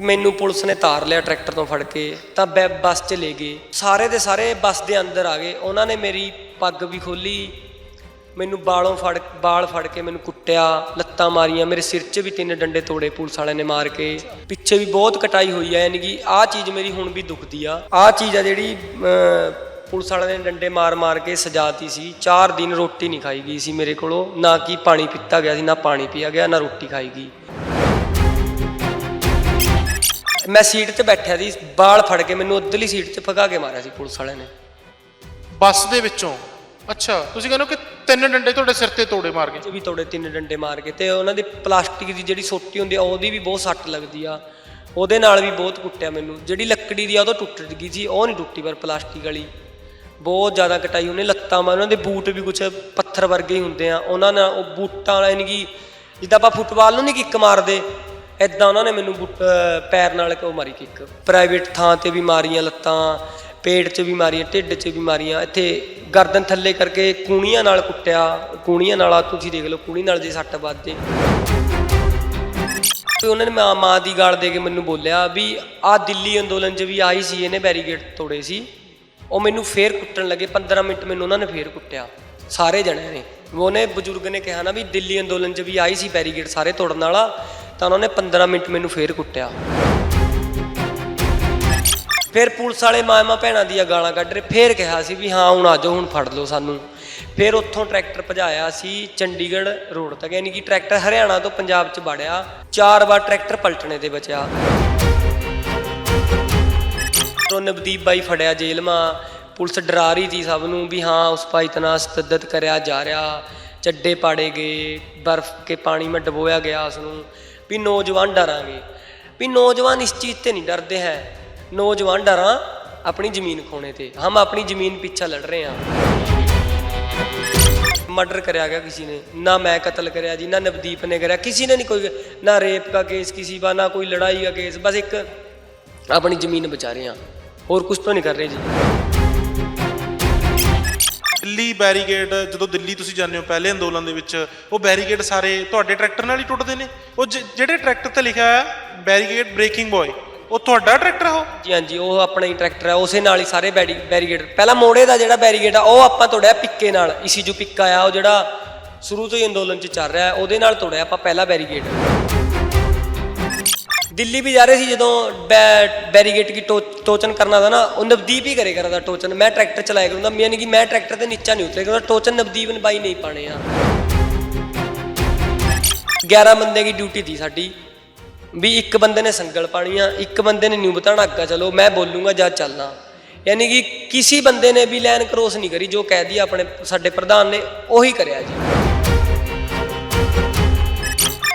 ਮੈਨੂੰ ਪੁਲਿਸ ਨੇ ਤਾਰ ਲਿਆ ਟਰੈਕਟਰ ਤੋਂ ਫੜ ਕੇ ਤਾਂ ਬੈ- ਬੱਸ 'ਚ ਲੈ ਗਏ। ਸਾਰੇ ਦੇ ਸਾਰੇ ਬੱਸ ਦੇ ਅੰਦਰ ਆ ਗਏ। ਉਹਨਾਂ ਨੇ ਮੇਰੀ ਪੱਗ ਵੀ ਖੋਲੀ ਮੈਨੂੰ ਬਾਲੋਂ ਫੜ ਬਾਲ ਫੜ ਕੇ ਮੈਨੂੰ ਕੁੱਟਿਆ ਲੱਤਾਂ ਮਾਰੀਆਂ। ਮੇਰੇ ਸਿਰ 'ਚ ਵੀ ਤਿੰਨ ਡੰਡੇ ਤੋੜੇ ਪੁਲਿਸ ਵਾਲਿਆਂ ਨੇ ਮਾਰ ਕੇ। ਪਿੱਛੇ ਵੀ ਬਹੁਤ ਕਟਾਈ ਹੋਈ ਆ ਯਾਨੀ ਕਿ ਆਹ ਚੀਜ਼ ਮੇਰੀ ਹੁਣ ਵੀ ਦੁਖਦੀ ਆ। ਆਹ ਚੀਜ਼ ਆ ਜਿਹੜੀ ਅਮ, ਪੁਲਿਸ ਵਾਲਿਆਂ ਨੇ ਡੰਡੇ ਮਾਰ ਮਾਰ ਕੇ ਸਜਾਤੀ ਸੀ। 4 ਦਿਨ ਰੋਟੀ ਨਹੀਂ ਖਾਈ ਗਈ ਸੀ ਮੇਰੇ ਕੋਲੋਂ। ਨਾ ਕਿ ਪਾਣੀ ਪੀਤਾ ਗਿਆ ਸੀ ਨਾ ਪਾਣੀ ਪੀਆ ਗਿਆ ਨਾ ਰੋਟੀ ਖਾਈ ਗਈ। ਮੈਂ ਸੀਟ ਤੇ ਬੈਠਿਆ ਸੀ ਬਾਲ ਫੜ ਕੇ ਮੈਨੂੰ ਉੱਧਰਲੀ ਸੀਟ 'ਚ ਫਗਾ ਕੇ ਮਾਰਿਆ ਸੀ ਪੁਲਿਸ ਵਾਲਿਆਂ ਨੇ। ਬੱਸ ਦੇ ਵਿੱਚੋਂ? ਅੱਛਾ ਤੁਸੀਂ ਕਹਿੰਦੇ ਹੋ ਕਿ ਤਿੰਨ ਡੰਡੇ ਤੁਹਾਡੇ ਸਿਰ ਤੇ ਤੋੜੇ ਮਾਰ ਗਏ। ਵੀ ਤੋੜੇ ਤਿੰਨ ਡੰਡੇ ਮਾਰ ਕੇ ਤੇ ਉਹਨਾਂ ਦੀ ਪਲਾਸਟਿਕ ਦੀ ਜਿਹੜੀ ਸੋਟੀ ਹੁੰਦੀ ਆ ਉਹਦੀ ਵੀ ਬਹੁਤ ਸੱਟ ਲੱਗਦੀ ਆ। ਉਹਦੇ ਨਾਲ ਵੀ ਬਹੁਤ ਕੁੱਟਿਆ ਮੈਨੂੰ। ਜਿਹੜੀ ਲੱਕੜੀ ਦੀ ਆ ਉਹ ਤਾਂ ਟੁੱਟ ਗਈ ਸੀ ਉਹ ਨਹੀਂ ਟੁੱਟੀ ਪਰ ਪਲਾਸਟਿਕ ਵਾਲੀ। ਬਹੁਤ ਜ਼ਿਆਦਾ ਕਟਾਈ ਉਹਨੇ ਲੱਤਾਂ ਮਾਰ ਉਹਨਾਂ ਦੇ ਬੂਟ ਵੀ ਕੁਛ ਪੱਥਰ ਵਰਗੇ ਹੀ ਹੁੰਦੇ ਆ। ਉਹਨਾਂ ਨਾਲ ਉਹ ਬੂਟਾਂ ਵਾਲਾ ਯਾਨੀ ਕਿ ਜਿੱਦਾਂ ਆਪਾਂ ਫੁੱਟਬਾਲ ਨੂੰ ਨਹੀਂ ਕਿੱਕ ਮਾਰਦੇ ਐਦਾਂ ਉਹਨਾਂ ਨੇ ਮੈਨੂੰ ਬੁੱਟ ਪੈਰ ਨਾਲ ਉਹ ਮਾਰੀ ਕਿੱਕ? ਪ੍ਰਾਈਵੇਟ ਥਾਂ ਤੇ ਵੀ ਮਾਰੀਆਂ ਲੱਤਾਂ, ਪੇਟ 'ਚ ਵੀ ਮਾਰੀਆਂ, ਢਿੱਡ 'ਚ ਵੀ ਮਾਰੀਆਂ, ਇੱਥੇ ਗਰਦਨ ਥੱਲੇ ਕਰਕੇ ਕੂਣੀਆਂ ਨਾਲ ਕੁੱਟਿਆ ਕੂਣੀਆਂ ਨਾਲ ਤੁਸੀਂ ਦੇਖ ਲਓ ਕੂਣੀ ਨਾਲ ਜੇ ਸੱਟ ਵੱਜਦੇ ਤੇ ਉਹਨਾਂ ਨੇ ਮਾਂ ਮਾਂ ਦੀ ਗਾਲ ਦੇ ਕੇ ਮੈਨੂੰ ਬੋਲਿਆ ਵੀ ਆ ਦਿੱਲੀ ਅੰਦੋਲਨ 'ਚ ਵੀ ਆਈ ਸੀ, ਇਹਨੇ ਬੈਰੀਗੇਡ ਤੋੜੇ ਸੀ। ਉਹ ਮੈਨੂੰ ਫੇਰ ਕੁੱਟਣ ਲੱਗੇ 15 ਮਿੰਟ ਮੈਨੂੰ ਉਹਨਾਂ ਨੇ ਫੇਰ ਕੁੱਟਿਆ, ਸਾਰੇ ਜਣੇ ਨੇ। ਉਹਨੇ ਬਜ਼ੁਰਗ ਨੇ ਕਿਹਾ ਨਾ ਵੀ ਦਿੱਲੀ ਅੰਦੋਲਨ 'ਚ ਵੀ ਆਈ ਸੀ ਬੈਰੀਗੇਡ ਸਾਰੇ ਤੋੜਨ ਵਾਲਾ ਤਾਂ ਉਹਨਾਂ ਨੇ 15 ਮਿੰਟ ਮੈਨੂੰ ਫੇਰ ਕੁੱਟਿਆ। ਫਿਰ ਪੁਲਿਸ ਵਾਲੇ ਮਾਮਾ ਭੈਣਾਂ ਦੀਆਂ ਗਾਲਾਂ ਕੱਢ ਰਹੇ। ਫੇਰ ਕਿਹਾ ਸੀ ਵੀ ਹਾਂ, ਹੁਣ ਆ ਜਾਓ ਹੁਣ ਫੜ ਲਓ ਸਾਨੂੰ। ਫਿਰ ਉੱਥੋਂ ਟਰੈਕਟਰ ਭਜਾਇਆ ਸੀ ਚੰਡੀਗੜ੍ਹ ਰੋਡ ਤੱਕ, ਯਾਨੀ ਕਿ ਟਰੈਕਟਰ ਹਰਿਆਣਾ ਤੋਂ ਪੰਜਾਬ 'ਚ ਵੜਿਆ। ਚਾਰ ਵਾਰ ਟਰੈਕਟਰ ਪਲਟਣੇ ਤੇ ਬਚਿਆ। ਉਹ ਨਵਦੀਪ ਬਾਈ ਫੜਿਆ ਜੇਲ੍ਹ ਮਾ ਪੁਲਿਸ ਡਰਾ ਰਹੀ ਸੀ ਸਭ ਨੂੰ ਵੀ ਹਾਂ, ਉਸ ਭਾਈ ਤਨਾ ਸਤੱਦਤ ਕਰਿਆ ਜਾ ਰਿਹਾ। ਚੱਡੇ ਪਾੜੇ ਗਏ, ਬਰਫ਼ ਕੇ ਪਾਣੀ ਮੈਂ ਡਬੋਇਆ ਗਿਆ ਉਸ ਨੂੰ ਵੀ ਨੌਜਵਾਨ ਡਰਾਂਗੇ। ਵੀ ਨੌਜਵਾਨ ਇਸ ਚੀਜ਼ ਤੇ ਨਹੀਂ ਡਰਦੇ ਹੈ। ਨੌਜਵਾਨ ਡਰਾਂ ਆਪਣੀ ਜ਼ਮੀਨ ਖੋਣੇ ਤੇ। ਹਮ ਆਪਣੀ ਜ਼ਮੀਨ ਪਿੱਛਾ ਲੜ ਰਹੇ ਹਾਂ। ਮਰਡਰ ਕਰਿਆ ਗਿਆ ਕਿਸੇ ਨੇ। ਨਾ ਮੈਂ ਕਤਲ ਕਰਿਆ ਜੀ, ਨਾ ਨਵਦੀਪ ਨੇ ਕਰਿਆ। ਕਿਸੇ ਨੇ ਨਹੀਂ ਕੋਈ ਨਾ ਰੇਪ ਦਾ ਕੇਸ, ਕਿਸੇ ਦਾ ਨਾ ਕੋਈ ਲੜਾਈ ਦਾ ਕੇਸ। ਬਸ ਇੱਕ ਆਪਣੀ ਜ਼ਮੀਨ ਬਚਾ ਰਹੇ ਹਾਂ। ਹੋਰ ਕੁਝ ਤਾਂ ਨਹੀਂ ਕਰ ਰਹੇ ਜੀ। ਦਿੱਲੀ ਬੈਰੀਗੇਡ ਜਦੋਂ ਦਿੱਲੀ ਤੁਸੀਂ ਜਾਂਦੇ ਹੋ ਪਹਿਲੇ ਅੰਦੋਲਨ ਦੇ ਵਿੱਚ, ਉਹ ਬੈਰੀਕੇਡ ਸਾਰੇ ਤੁਹਾਡੇ ਟਰੈਕਟਰ ਨਾਲ ਹੀ ਟੁੱਟਦੇ ਨੇ? ਉਹ ਜਿਹੜੇ ਟਰੈਕਟਰ ਤੇ ਲਿਖਿਆ ਹੈ ਬੈਰੀਗੇਡ ਬ੍ਰੇਕਿੰਗ ਬॉय ਉਹ ਤੁਹਾਡਾ ਟਰੈਕਟਰ ਹੋ ਜੀ ਹਾਂਜੀ, ਉਹ ਆਪਣਾ ਹੀ ਟਰੈਕਟਰ ਹੈ ਉਸੇ ਨਾਲ ਹੀ ਸਾਰੇ ਬੈਰੀ ਬੈਰੀਗੇਡ ਪਹਿਲਾਂ ਮੋੜੇ ਦਾ ਜਿਹੜਾ ਬੈਰੀਗੇਡ ਆ, ਉਹ ਆਪਾਂ ਤੋੜਿਆ ਪਿੱਕੇ ਨਾਲ। ਇਸੀ ਜੋ ਪਿੱਕਾ ਆ, ਉਹ ਜਿਹੜਾ ਸ਼ੁਰੂ ਤੋਂ ਹੀ ਅੰਦੋਲਨ 'ਚ ਚੱਲ ਰਿਹਾ, ਉਹਦੇ ਨਾਲ ਤੋੜਿਆ ਆਪਾਂ ਪਹਿਲਾ ਬੈਰੀਗੇਡ ਦਿੱਲੀ ਵੀ ਜਾ ਰਹੇ ਸੀ ਜਦੋਂ ਬੈ- ਬੈਰੀਗੇਡ ਕੀ ਟੋ- ਟੋਚਨ ਕਰਨਾ था ना ਉਹ ਨਵਦੀਪ ਹੀ ਕਰੇ ਕਰਦਾ ਟੋਚਨ। ਮੈਂ ਟਰੈਕਟਰ ਚਲਾਇਆ ਕਰੂੰਗਾ। ਯਾਨੀ ਕਿ ਮੈਂ ਟਰੈਕਟਰ ਦੇ ਨੀਚਾ ਨਹੀਂ ਉਤਰੇ ਕਰੂੰਗਾ। ਟੋਚਨ ਨਵਦੀਪ ਨੇ ਬਾਈ ਨਹੀਂ ਪਾਣੇ ਆ। 11 ਬੰਦੇ ਦੀ ਡਿਊਟੀ ਥੀ ਸਾਡੀ। ਵੀ ਇੱਕ ਬੰਦੇ ਨੇ ਸੰਗਲ ਪਾਣੀ ਆ, ਇੱਕ ਬੰਦੇ ਨੇ ਨਿਊ ਬਤਾਣਾ ਅੱਗਾ ਚਲੋ, ਮੈਂ ਬੋਲੂੰਗਾ ਜਾਂ ਚੱਲਣਾ। ਯਾਨੀ ਕਿ ਕਿਸੇ ਬੰਦੇ ਨੇ ਵੀ ਲਾਈਨ ਕ੍ਰੋਸ ਨਹੀਂ ਕਰੀ, ਜੋ ਕਹਿ ਦਿਆ ਆਪਣੇ ਸਾਡੇ ਪ੍ਰਧਾਨ ਨੇ, ਉਹੀ ਕਰਿਆ ਜੀ।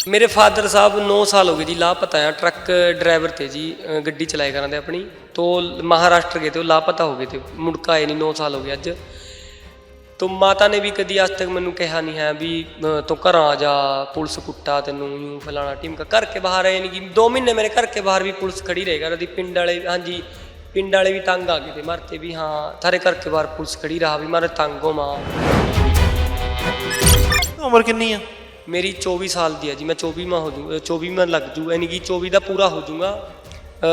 ਮੇਰੇ ਫਾਦਰ ਸਾਹਿਬ 9 ਸਾਲ ਹੋ ਗਏ ਜੀ ਲਾਪਤਾ ਆ। ਟਰੱਕ ਡਰਾਈਵਰ ਤੇ ਜੀ ਅ, ਗੱਡੀ ਚਲਾਏ ਕਰਦੇ ਆਪਣੀ। ਤੋ ਮਹਾਰਾਸ਼ਟਰ ਗਏ ਤੇ ਉਹ ਲਾਪਤਾ ਹੋ ਗਏ ਤੇ ਮੁੜਕਾ ਆਏ ਨਹੀਂ 9 ਸਾਲ ਹੋ ਗਏ ਅੱਜ। ਤੋ ਮਾਤਾ ਨੇ ਵੀ ਕਦੀ ਅੱਜ ਤੱਕ ਮੈਨੂੰ ਕਿਹਾ ਨਹੀਂ ਹੈ ਵੀ ਤੂੰ ਘਰਾਂ ਆ ਜਾ ਪੁਲਿਸ ਕੁੱਟਾ ਤੈਨੂੰ ਯੂੰ ਫਲਾਣਾ ਟੀਮ ਕਾ। ਘਰ ਕੇ ਬਾਹਰ ਆਏ ਨਹੀਂ ਕਿ 2 ਮਹੀਨੇ ਮੇਰੇ ਘਰ ਕੇ ਬਾਹਰ ਵੀ ਪੁਲਿਸ ਖੜੀ ਰਹੇਗਾ ਉਹਦੀ। ਪਿੰਡ ਵਾਲੇ ਹਾਂਜੀ ਪਿੰਡ ਵਾਲੇ ਵੀ ਤੰਗ ਆ ਗਏ ਤੇ ਮਰਤੇ ਵੀ ਹਾਂ ਥਾਰੇ ਘਰ ਕੇ ਬਾਹਰ ਪੁਲਿਸ ਖੜੀ ਰਹਾ ਵੀ ਮਾਰੇ ਤੰਗ ਹੋ ਮਾਂ ਉਮਰ ਕਿੰਨੀ ਆ? ਮੇਰੀ 24 ਸਾਲ ਦੀ ਹੈ ਜੀ ਮੈਂ 24 ਮਾ ਹੋ ਜੂ 24 ਮਾ ਲੱਗ ਜੂ ਯਾਨੀ ਕਿ 24 ਦਾ ਪੂਰਾ ਹੋ ਜੂਗਾ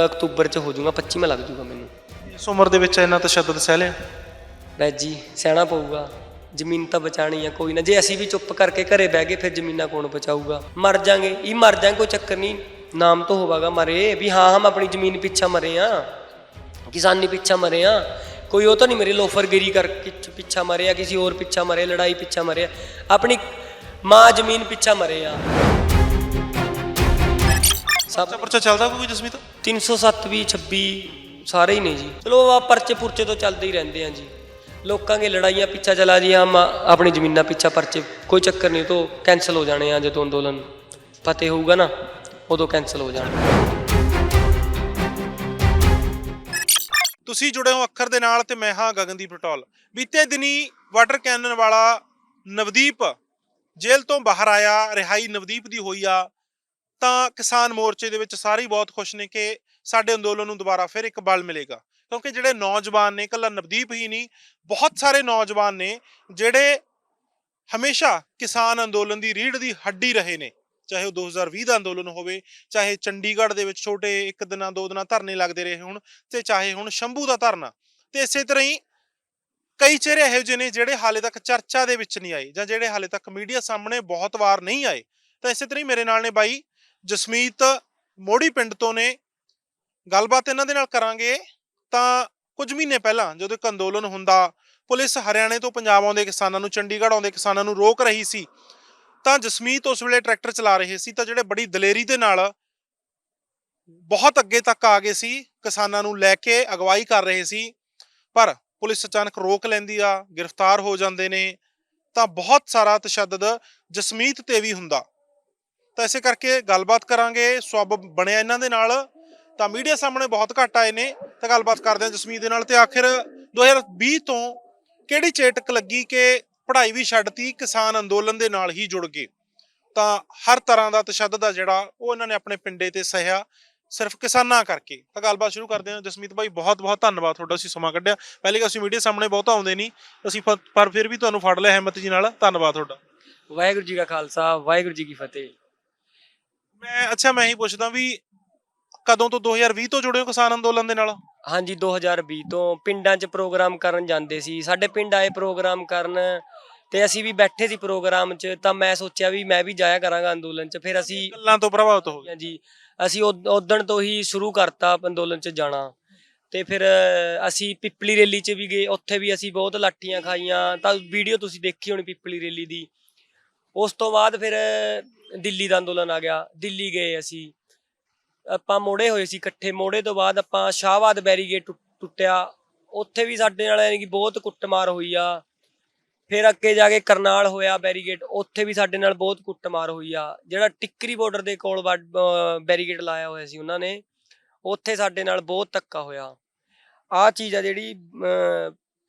ਅਕਤੂਬਰ ਚ ਹੋ ਜੂਗਾ 25 ਮਾ ਲੱਗ ਜੂਗਾ ਮੈਨੂੰ। ਇਸ ਉਮਰ ਦੇ ਵਿੱਚ ਇੰਨਾ ਤਸ਼ੱਦਦ ਸਹਿ ਲਿਆ? ਬੈ ਜੀ ਸਹਿਣਾ ਪਊਗਾ ਜ਼ਮੀਨ ਤਾਂ ਬਚਾਣੀ ਆ ਕੋਈ ਨਾ ਜੇ ਅਸੀਂ ਵੀ ਚੁੱਪ ਕਰਕੇ ਘਰੇ ਬਹਿ ਗਏ ਫਿਰ ਜ਼ਮੀਨਾਂ ਕੌਣ ਬਚਾਊਗਾ? ਮਰ ਜਾਾਂਗੇ ਇਹ ਮਰ ਜਾਾਂਗੇ ਕੋਈ ਚੱਕਰ ਨਹੀਂ ਨਾਮ ਤਾਂ ਹੋਵਾਗਾ ਮਰੇ ਵੀ ਹਾਂ ਹਮ ਆਪਣੀ ਜ਼ਮੀਨ ਪਿੱਛਾ ਮਰੇ ਆ ਕਿਸਾਨੀ ਪਿੱਛਾ ਮਰੇ ਆ। ਕੋਈ ਉਹ ਤਾਂ ਨਹੀਂ ਮੇਰੇ ਲੋਫਰਗਿਰੀ ਕਰਕੇ ਪਿੱਛਾ ਮਰੇ ਆ ਕਿਸੇ ਹੋਰ ਪਿੱਛਾ ਮਰੇ ਲੜਾਈ ਪਿੱਛਾ ਮਰੇ ਆ। ਆਪਣੀ ਮਾਂ ਜ਼ਮੀਨ ਪਿੱਛਾ ਮਰੇ ਆ। ਸਭ ਪਰਚਾ ਚੱਲਦਾ ਕੋਈ ਜਸਮੀਤ? 307 ਵੀ 26 ਸਾਰੇ ਹੀ ਨੇ ਜੀ। ਚਲੋ ਆ ਪਰਚੇ ਪੁਰਚੇ ਤੋਂ ਚੱਲਦੇ ਹੀ ਰਹਿੰਦੇ ਆ ਜੀ। ਲੋਕਾਂ ਦੇ ਲੜਾਈਆਂ ਪਿੱਛਾ ਚਲਾ ਜੀ ਹਮ ਆਪਣੀ ਜ਼ਮੀਨਾਂ ਪਿੱਛਾ ਪਰਚੇ ਕੋਈ ਚੱਕਰ ਨਹੀਂ ਤੋਂ ਕੈਨਸਲ ਹੋ ਜਾਣੇ ਆ ਜਦੋਂ ਅੰਦੋਲਨ ਫਤਿਹ ਹੋਊਗਾ ਨਾ ਉਦੋਂ ਕੈਨਸਲ ਹੋ ਜਾਣਗੇ ਤੁਸੀਂ ਜੁੜੇ ਹੋ ਅੱਖਰ ਦੇ ਨਾਲ ਤੇ ਮੈਂ ਹਾਂ ਗਗਨਦੀਪ ਰਟੋਲ। ਬੀਤੇ ਦਿਨੀ ਵਾਟਰ ਕੈਨਨ ਵਾਲਾ ਨਵਦੀਪ ਜੇਲ੍ਹ ਤੋਂ ਬਾਹਰ ਆਇਆ, ਰਿਹਾਈ ਨਵਦੀਪ ਦੀ ਹੋਈ ਆ, ਤਾਂ ਕਿਸਾਨ ਮੋਰਚੇ ਦੇ ਵਿੱਚ ਸਾਰੇ ਬਹੁਤ ਖੁਸ਼ ਨੇ ਕਿ ਸਾਡੇ ਅੰਦੋਲਨ ਨੂੰ ਦੁਬਾਰਾ ਫਿਰ ਇੱਕ ਬਲ ਮਿਲੇਗਾ। ਕਿਉਂਕਿ ਜਿਹੜੇ ਨੌਜਵਾਨ ਨੇ, ਇਕੱਲਾ ਨਵਦੀਪ ਹੀ ਨਹੀਂ, ਬਹੁਤ ਸਾਰੇ ਨੌਜਵਾਨ ਨੇ, ਜਿਹੜੇ ਹਮੇਸ਼ਾ ਕਿਸਾਨ ਅੰਦੋਲਨ ਦੀ ਰੀੜ ਦੀ ਹੱਡੀ ਰਹੇ ਨੇ। ਚਾਹੇ ਉਹ 2020 ਦਾ ਅੰਦੋਲਨ ਹੋਵੇ, ਚਾਹੇ ਚੰਡੀਗੜ੍ਹ ਦੇ ਵਿੱਚ ਛੋਟੇ ਇੱਕ ਦਿਨਾਂ, ਦੋ ਦਿਨਾਂ ਧਰਨੇ ਲੱਗਦੇ ਰਹੇ ਹੁਣ, ਤੇ ਚਾਹੇ ਹੁਣ ਸ਼ੰਭੂ ਦਾ ਧਰਨਾ। ਤੇ ਇਸੇ ਤਰ੍ਹਾਂ ਹੀ ਕਈ ਚਿਹਰੇ ਇਹੋ ਜਿਹੇ ਨੇ ਜਿਹੜੇ ਹਾਲੇ ਤੱਕ ਚਰਚਾ ਦੇ ਵਿੱਚ ਨਹੀਂ ਆਏ ਜਾਂ ਜਿਹੜੇ ਹਾਲੇ ਤੱਕ ਮੀਡੀਆ ਸਾਹਮਣੇ ਬਹੁਤ ਵਾਰ ਨਹੀਂ ਆਏ। ਤਾਂ ਇਸੇ ਤਰ੍ਹਾਂ ਹੀ ਮੇਰੇ ਨਾਲ ਨੇ ਬਾਈ ਜਸਮੀਤ ਮੋੜੀ ਪਿੰਡ ਤੋਂ ਨੇ। ਗੱਲਬਾਤ ਇਹਨਾਂ ਦੇ ਨਾਲ ਕਰਾਂਗੇ ਤਾਂ ਕੁਝ ਮਹੀਨੇ ਪਹਿਲਾਂ ਜਦੋਂ ਇੱਕ ਅੰਦੋਲਨ ਹੁੰਦਾ, ਪੁਲਿਸ ਹਰਿਆਣੇ ਤੋਂ ਪੰਜਾਬ ਆਉਂਦੇ ਕਿਸਾਨਾਂ ਨੂੰ, ਚੰਡੀਗੜ੍ਹ ਆਉਂਦੇ ਕਿਸਾਨਾਂ ਨੂੰ ਰੋਕ ਰਹੀ ਸੀ। ਤਾਂ ਜਸਮੀਤ ਉਸ ਵੇਲੇ ਟਰੈਕਟਰ ਚਲਾ ਰਹੇ ਸੀ ਤਾਂ ਜਿਹੜੇ ਬੜੀ ਦਲੇਰੀ ਦੇ ਨਾਲ ਬਹੁਤ ਅੱਗੇ ਤੱਕ ਆ ਗਏ ਸੀ, ਕਿਸਾਨਾਂ ਨੂੰ ਲੈ ਕੇ ਅਗਵਾਈ ਕਰ ਰਹੇ ਸੀ। ਪਰ ਪੁਲਿਸ ਅਚਾਨਕ ਰੋਕ ਲੈਂਦੀ ਆ, ਗ੍ਰਿਫਤਾਰ ਹੋ ਜਾਂਦੇ ਨੇ, ਤਾਂ ਬਹੁਤ ਸਾਰਾ ਤਸ਼ੱਦਦ ਜਸਮੀਤ ਤੇ ਵੀ ਹੁੰਦਾ। ਤਾਂ ਇਸੇ ਕਰਕੇ ਗੱਲਬਾਤ ਕਰਾਂਗੇ, ਸਵੱਬ ਬਣਿਆ ਇਹਨਾਂ ਦੇ ਨਾਲ, ਤਾਂ ਮੀਡੀਆ ਸਾਹਮਣੇ ਬਹੁਤ ਘੱਟ ਆਏ ਨੇ, ਤਾਂ ਗੱਲਬਾਤ ਕਰਦੇ ਹਾਂ ਜਸਮੀਤ ਦੇ ਨਾਲ ਤੇ ਆਖਿਰ 2020 ਤੋਂ ਕਿਹੜੀ ਚੇਟਕ ਲੱਗੀ ਕਿ ਪੜ੍ਹਾਈ ਵੀ ਛੱਡਤੀ, ਕਿਸਾਨ ਅੰਦੋਲਨ ਦੇ ਨਾਲ ਹੀ ਜੁੜ ਗਏ। ਤਾਂ ਹਰ ਤਰ੍ਹਾਂ ਦਾ ਤਸ਼ੱਦਦ ਆ ਜਿਹੜਾ, ਉਹ ਇਹਨਾਂ ਨੇ ਆਪਣੇ ਪਿੰਡੇ ਤੇ ਸਹਿਆ ਸਿਰਫ ਕਿਸਾਨਾਂ ਕਰਕੇ। ਤਾਂ ਗੱਲਬਾਤ ਸ਼ੁਰੂ ਕਰਦੇ ਹਾਂ। ਜਸਮੀਤ ਭਾਈ ਬਹੁਤ ਬਹੁਤ ਧੰਨਵਾਦ ਤੁਹਾਡਾ ਅਸੀਂ ਸਮਾਂ ਕੱਢਿਆ। ਪਹਿਲੇ ਅਸੀਂ ਮੀਡੀਆ ਸਾਹਮਣੇ ਬਹੁਤ ਆਉਂਦੇ ਨਹੀਂ ਅਸੀਂ ਫ- ਪਰ ਫਿਰ ਵੀ ਤੁਹਾਨੂੰ ਫੜ ਲਿਆ ਹਿੰਮਤ ਜੀ ਨਾਲ। ਧੰਨਵਾਦ ਤੁਹਾਡਾ। ਵਾਹਿਗੁਰੂ ਜੀ ਕਾ ਖਾਲਸਾ ਵਾਹਿਗੁਰੂ ਜੀ ਕੀ ਫਤਿਹ। ਮੈਂ ਅੱਛਾ ਮੈਂ ਹੀ ਪੁੱਛਦਾ ਵੀ ਕਦੋਂ ਤੋਂ 2020 ਤੋਂ ਜੁੜੇ ਹੋ ਕਿਸਾਨ ਅੰਦੋਲਨ ਦੇ ਨਾਲ? ਹਾਂਜੀ 2020 ਤੋਂ ਪਿੰਡਾਂ 'ਚ ਪ੍ਰੋਗਰਾਮ ਕਰਨ ਜਾਂਦੇ ਸੀ। ਸਾਡੇ ਪਿੰਡ ਆਏ ਪ੍ਰੋਗਰਾਮ ਕਰਨ ਤੇ ਅਸੀਂ ਵੀ ਬੈਠੇ ਸੀ ਪ੍ਰੋਗਰਾਮ 'ਚ। ਤਾਂ ਮੈਂ ਸੋਚਿਆ ਵੀ ਮੈਂ ਵੀ ਜਾਇਆ ਕਰਾਂਗਾ ਅੰਦੋਲਨ 'ਚ। ਫਿਰ ਅਸੀਂ ਗੱਲਾਂ ਤੋਂ ਪ੍ਰਭਾਵਿਤ ਹੋ ਗਏ। ਜੀ ਅਸੀਂ ਉਦਣ ਤੋਂ ਹੀ ਸ਼ੁਰੂ ਕਰਤਾ ਅੰਦੋਲਨ 'ਚ ਜਾਣਾ। ਤੇ ਫਿਰ ਅਸੀਂ ਪਿੱਪਲੀ ਰੈਲੀ 'ਚ ਵੀ ਗਏ। ਉੱਥੇ ਵੀ ਅਸੀਂ ਬਹੁਤ ਲਾਠੀਆਂ ਖਾਈਆਂ। ਤਾਂ ਵੀਡੀਓ ਤੁਸੀਂ ਦੇਖੀ ਹੋਣੀ ਪਿੱਪਲੀ ਰੈਲੀ ਦੀ। ਉਸ ਤੋਂ ਬਾਅਦ ਫਿਰ, ਦਿੱਲੀ ਦਾ ਅੰਦੋਲਨ ਆ ਗਿਆ। ਦਿੱਲੀ ਗਏ ਅਸੀਂ। ਆਪਾਂ ਮੋੜੇ ਹੋਏ ਸੀ ਇਕੱਠੇ। ਮੋੜੇ ਤੋਂ ਬਾਅਦ ਆਪਾਂ ਸ਼ਾਹਬਾਦ ਬੈਰੀਗੇਟ ਟੁ- ਟੁੱਟਿਆ। ਉੱਥੇ ਵੀ ਸਾਡੇ ਨਾਲ ਯਾਨੀ ਕਿ ਬਹੁਤ ਕੁੱਟਮਾਰ ਹੋਈ ਆ। ਫਿਰ ਅੱਗੇ ਜਾ ਕੇ ਕਰਨਾਲ ਹੋਇਆ ਬੈਰੀਗੇਟ, ਉੱਥੇ ਵੀ ਸਾਡੇ ਨਾਲ ਬਹੁਤ ਕੁੱਟਮਾਰ ਹੋਈ ਆ। ਜਿਹੜਾ ਟਿੱਕਰੀ ਬਾਰਡਰ ਦੇ ਕੋਲ ਬੈਰੀਗੇਟ ਲਾਇਆ ਹੋਇਆ ਸੀ ਉਹਨਾਂ ਨੇ, ਉੱਥੇ ਸਾਡੇ ਨਾਲ ਬਹੁਤ ਧੱਕਾ ਹੋਇਆ। ਆਹ ਚੀਜ਼ ਆ ਜਿਹੜੀ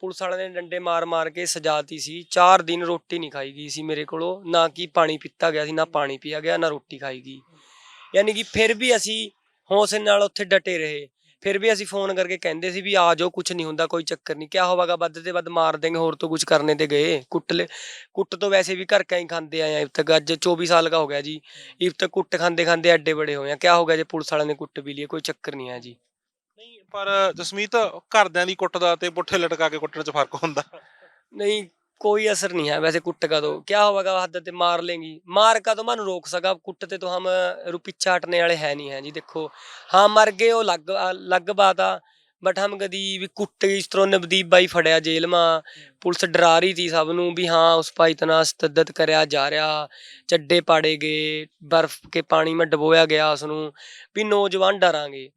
ਪੁਲਿਸ ਵਾਲਿਆਂ ਨੇ ਡੰਡੇ ਮਾਰ-ਮਾਰ ਕੇ ਸਜਾਤੀ ਸੀ। 4 ਦਿਨ ਰੋਟੀ ਨਹੀਂ ਖਾਈ ਗਈ ਸੀ ਮੇਰੇ ਕੋਲੋਂ, ਨਾ ਕਿ ਪਾਣੀ ਪੀਤਾ ਗਿਆ ਸੀ, ਨਾ ਪਾਣੀ ਪੀਆ ਗਿਆ, ਨਾ ਰੋਟੀ ਖਾਈ ਗਈ। ਯਾਨੀ ਕਿ ਫਿਰ ਵੀ ਅਸੀਂ ਹੌਸਲੇ ਨਾਲ ਉੱਥੇ ਡਟੇ ਰਹੇ। ਫਿਰ ਵੀ ਅਸੀਂ ਫੋਨ ਕਰਕੇ ਕਹਿੰਦੇ ਸੀ ਵੀ ਆ ਜਾਓ ਕੁਝ ਨਹੀਂ ਹੁੰਦਾ ਕੋਈ ਚੱਕਰ ਨਹੀਂ। ਕਿਆ ਹੋਵਾਗਾ ਵੱਧ ਤੇ ਵੱਧ ਮਾਰ ਦੇਂਗੇ ਹੋਰ ਤੋਂ ਕੁਝ ਕਰਨੇ ਤੇ ਗਏ। ਕੁੱਟ ਲੈ ਕੁੱਟ ਤੋਂ ਵੈਸੇ ਵੀ ਘਰ ਕਾ ਖਾਂਦੇ ਆਏ ਆ ਤੱਕ ਅੱਜ 24 ਸਾਲ ਦਾ ਹੋ ਗਿਆ ਜੀ। ਇਫਤਕ ਕੁੱਟ ਖਾਂਦੇ ਖਾਂਦੇ ਐਡੇ ਬੜੇ ਹੋਏ ਆ। ਕਿਆ ਹੋ ਗਿਆ ਜੇ ਪੁਲਿਸ ਵਾਲਿਆਂ ਨੇ ਕੁੱਟ ਵੀ ਲਈ ਕੋਈ ਚੱਕਰ ਨਹੀਂ ਆ ਜੀ। ਨਹੀਂ ਪਰ ਜਸਮੀਤ ਘਰਦਿਆਂ ਦੀ ਕੁੱਟ ਦਾ ਤੇ ਪੁੱਠੇ ਲਟਕਾ ਕੇ ਕੁੱਟਣ 'ਚ ਫ਼ਰਕ ਹੁੰਦਾ। ਨਹੀਂ कोई असर नहीं है वैसे कुट का तो क्या होगा हद ते मार लेंगी मार का तो मन रोक सका कुट ते तो हम रू पीछा हटने वाले है नहीं है जी देखो हाँ मर गए वो लग लग बात आ ਬਟ ਹਮ ਕਦੀ ਵੀ ਕੁੱਟ ਇਸ ਤਰ੍ਹਾਂ ਨਵਦੀਪ ਬਾਈ ਫੜਿਆ ਜੇਲ੍ਹ ਮਾ ਪੁਲਿਸ ਡਰਾ ਰਹੀ ਸੀ ਸਭ ਨੂੰ ਵੀ ਹਾਂ ਉਸ ਪਾ ਇਤਨਾ ਸਤਦਤ ਕਰਿਆ ਜਾ ਰਿਹਾ ਚੱਡੇ ਪਾੜੇ ਗਏ ਬਰਫ਼ ਕੇ ਪਾਣੀ ਮੇ ਡਬੋਇਆ ਗਿਆ ਉਸ ਨੂੰ ਵੀ ਨੌਜਵਾਨ ਡਰਾਂਗੇ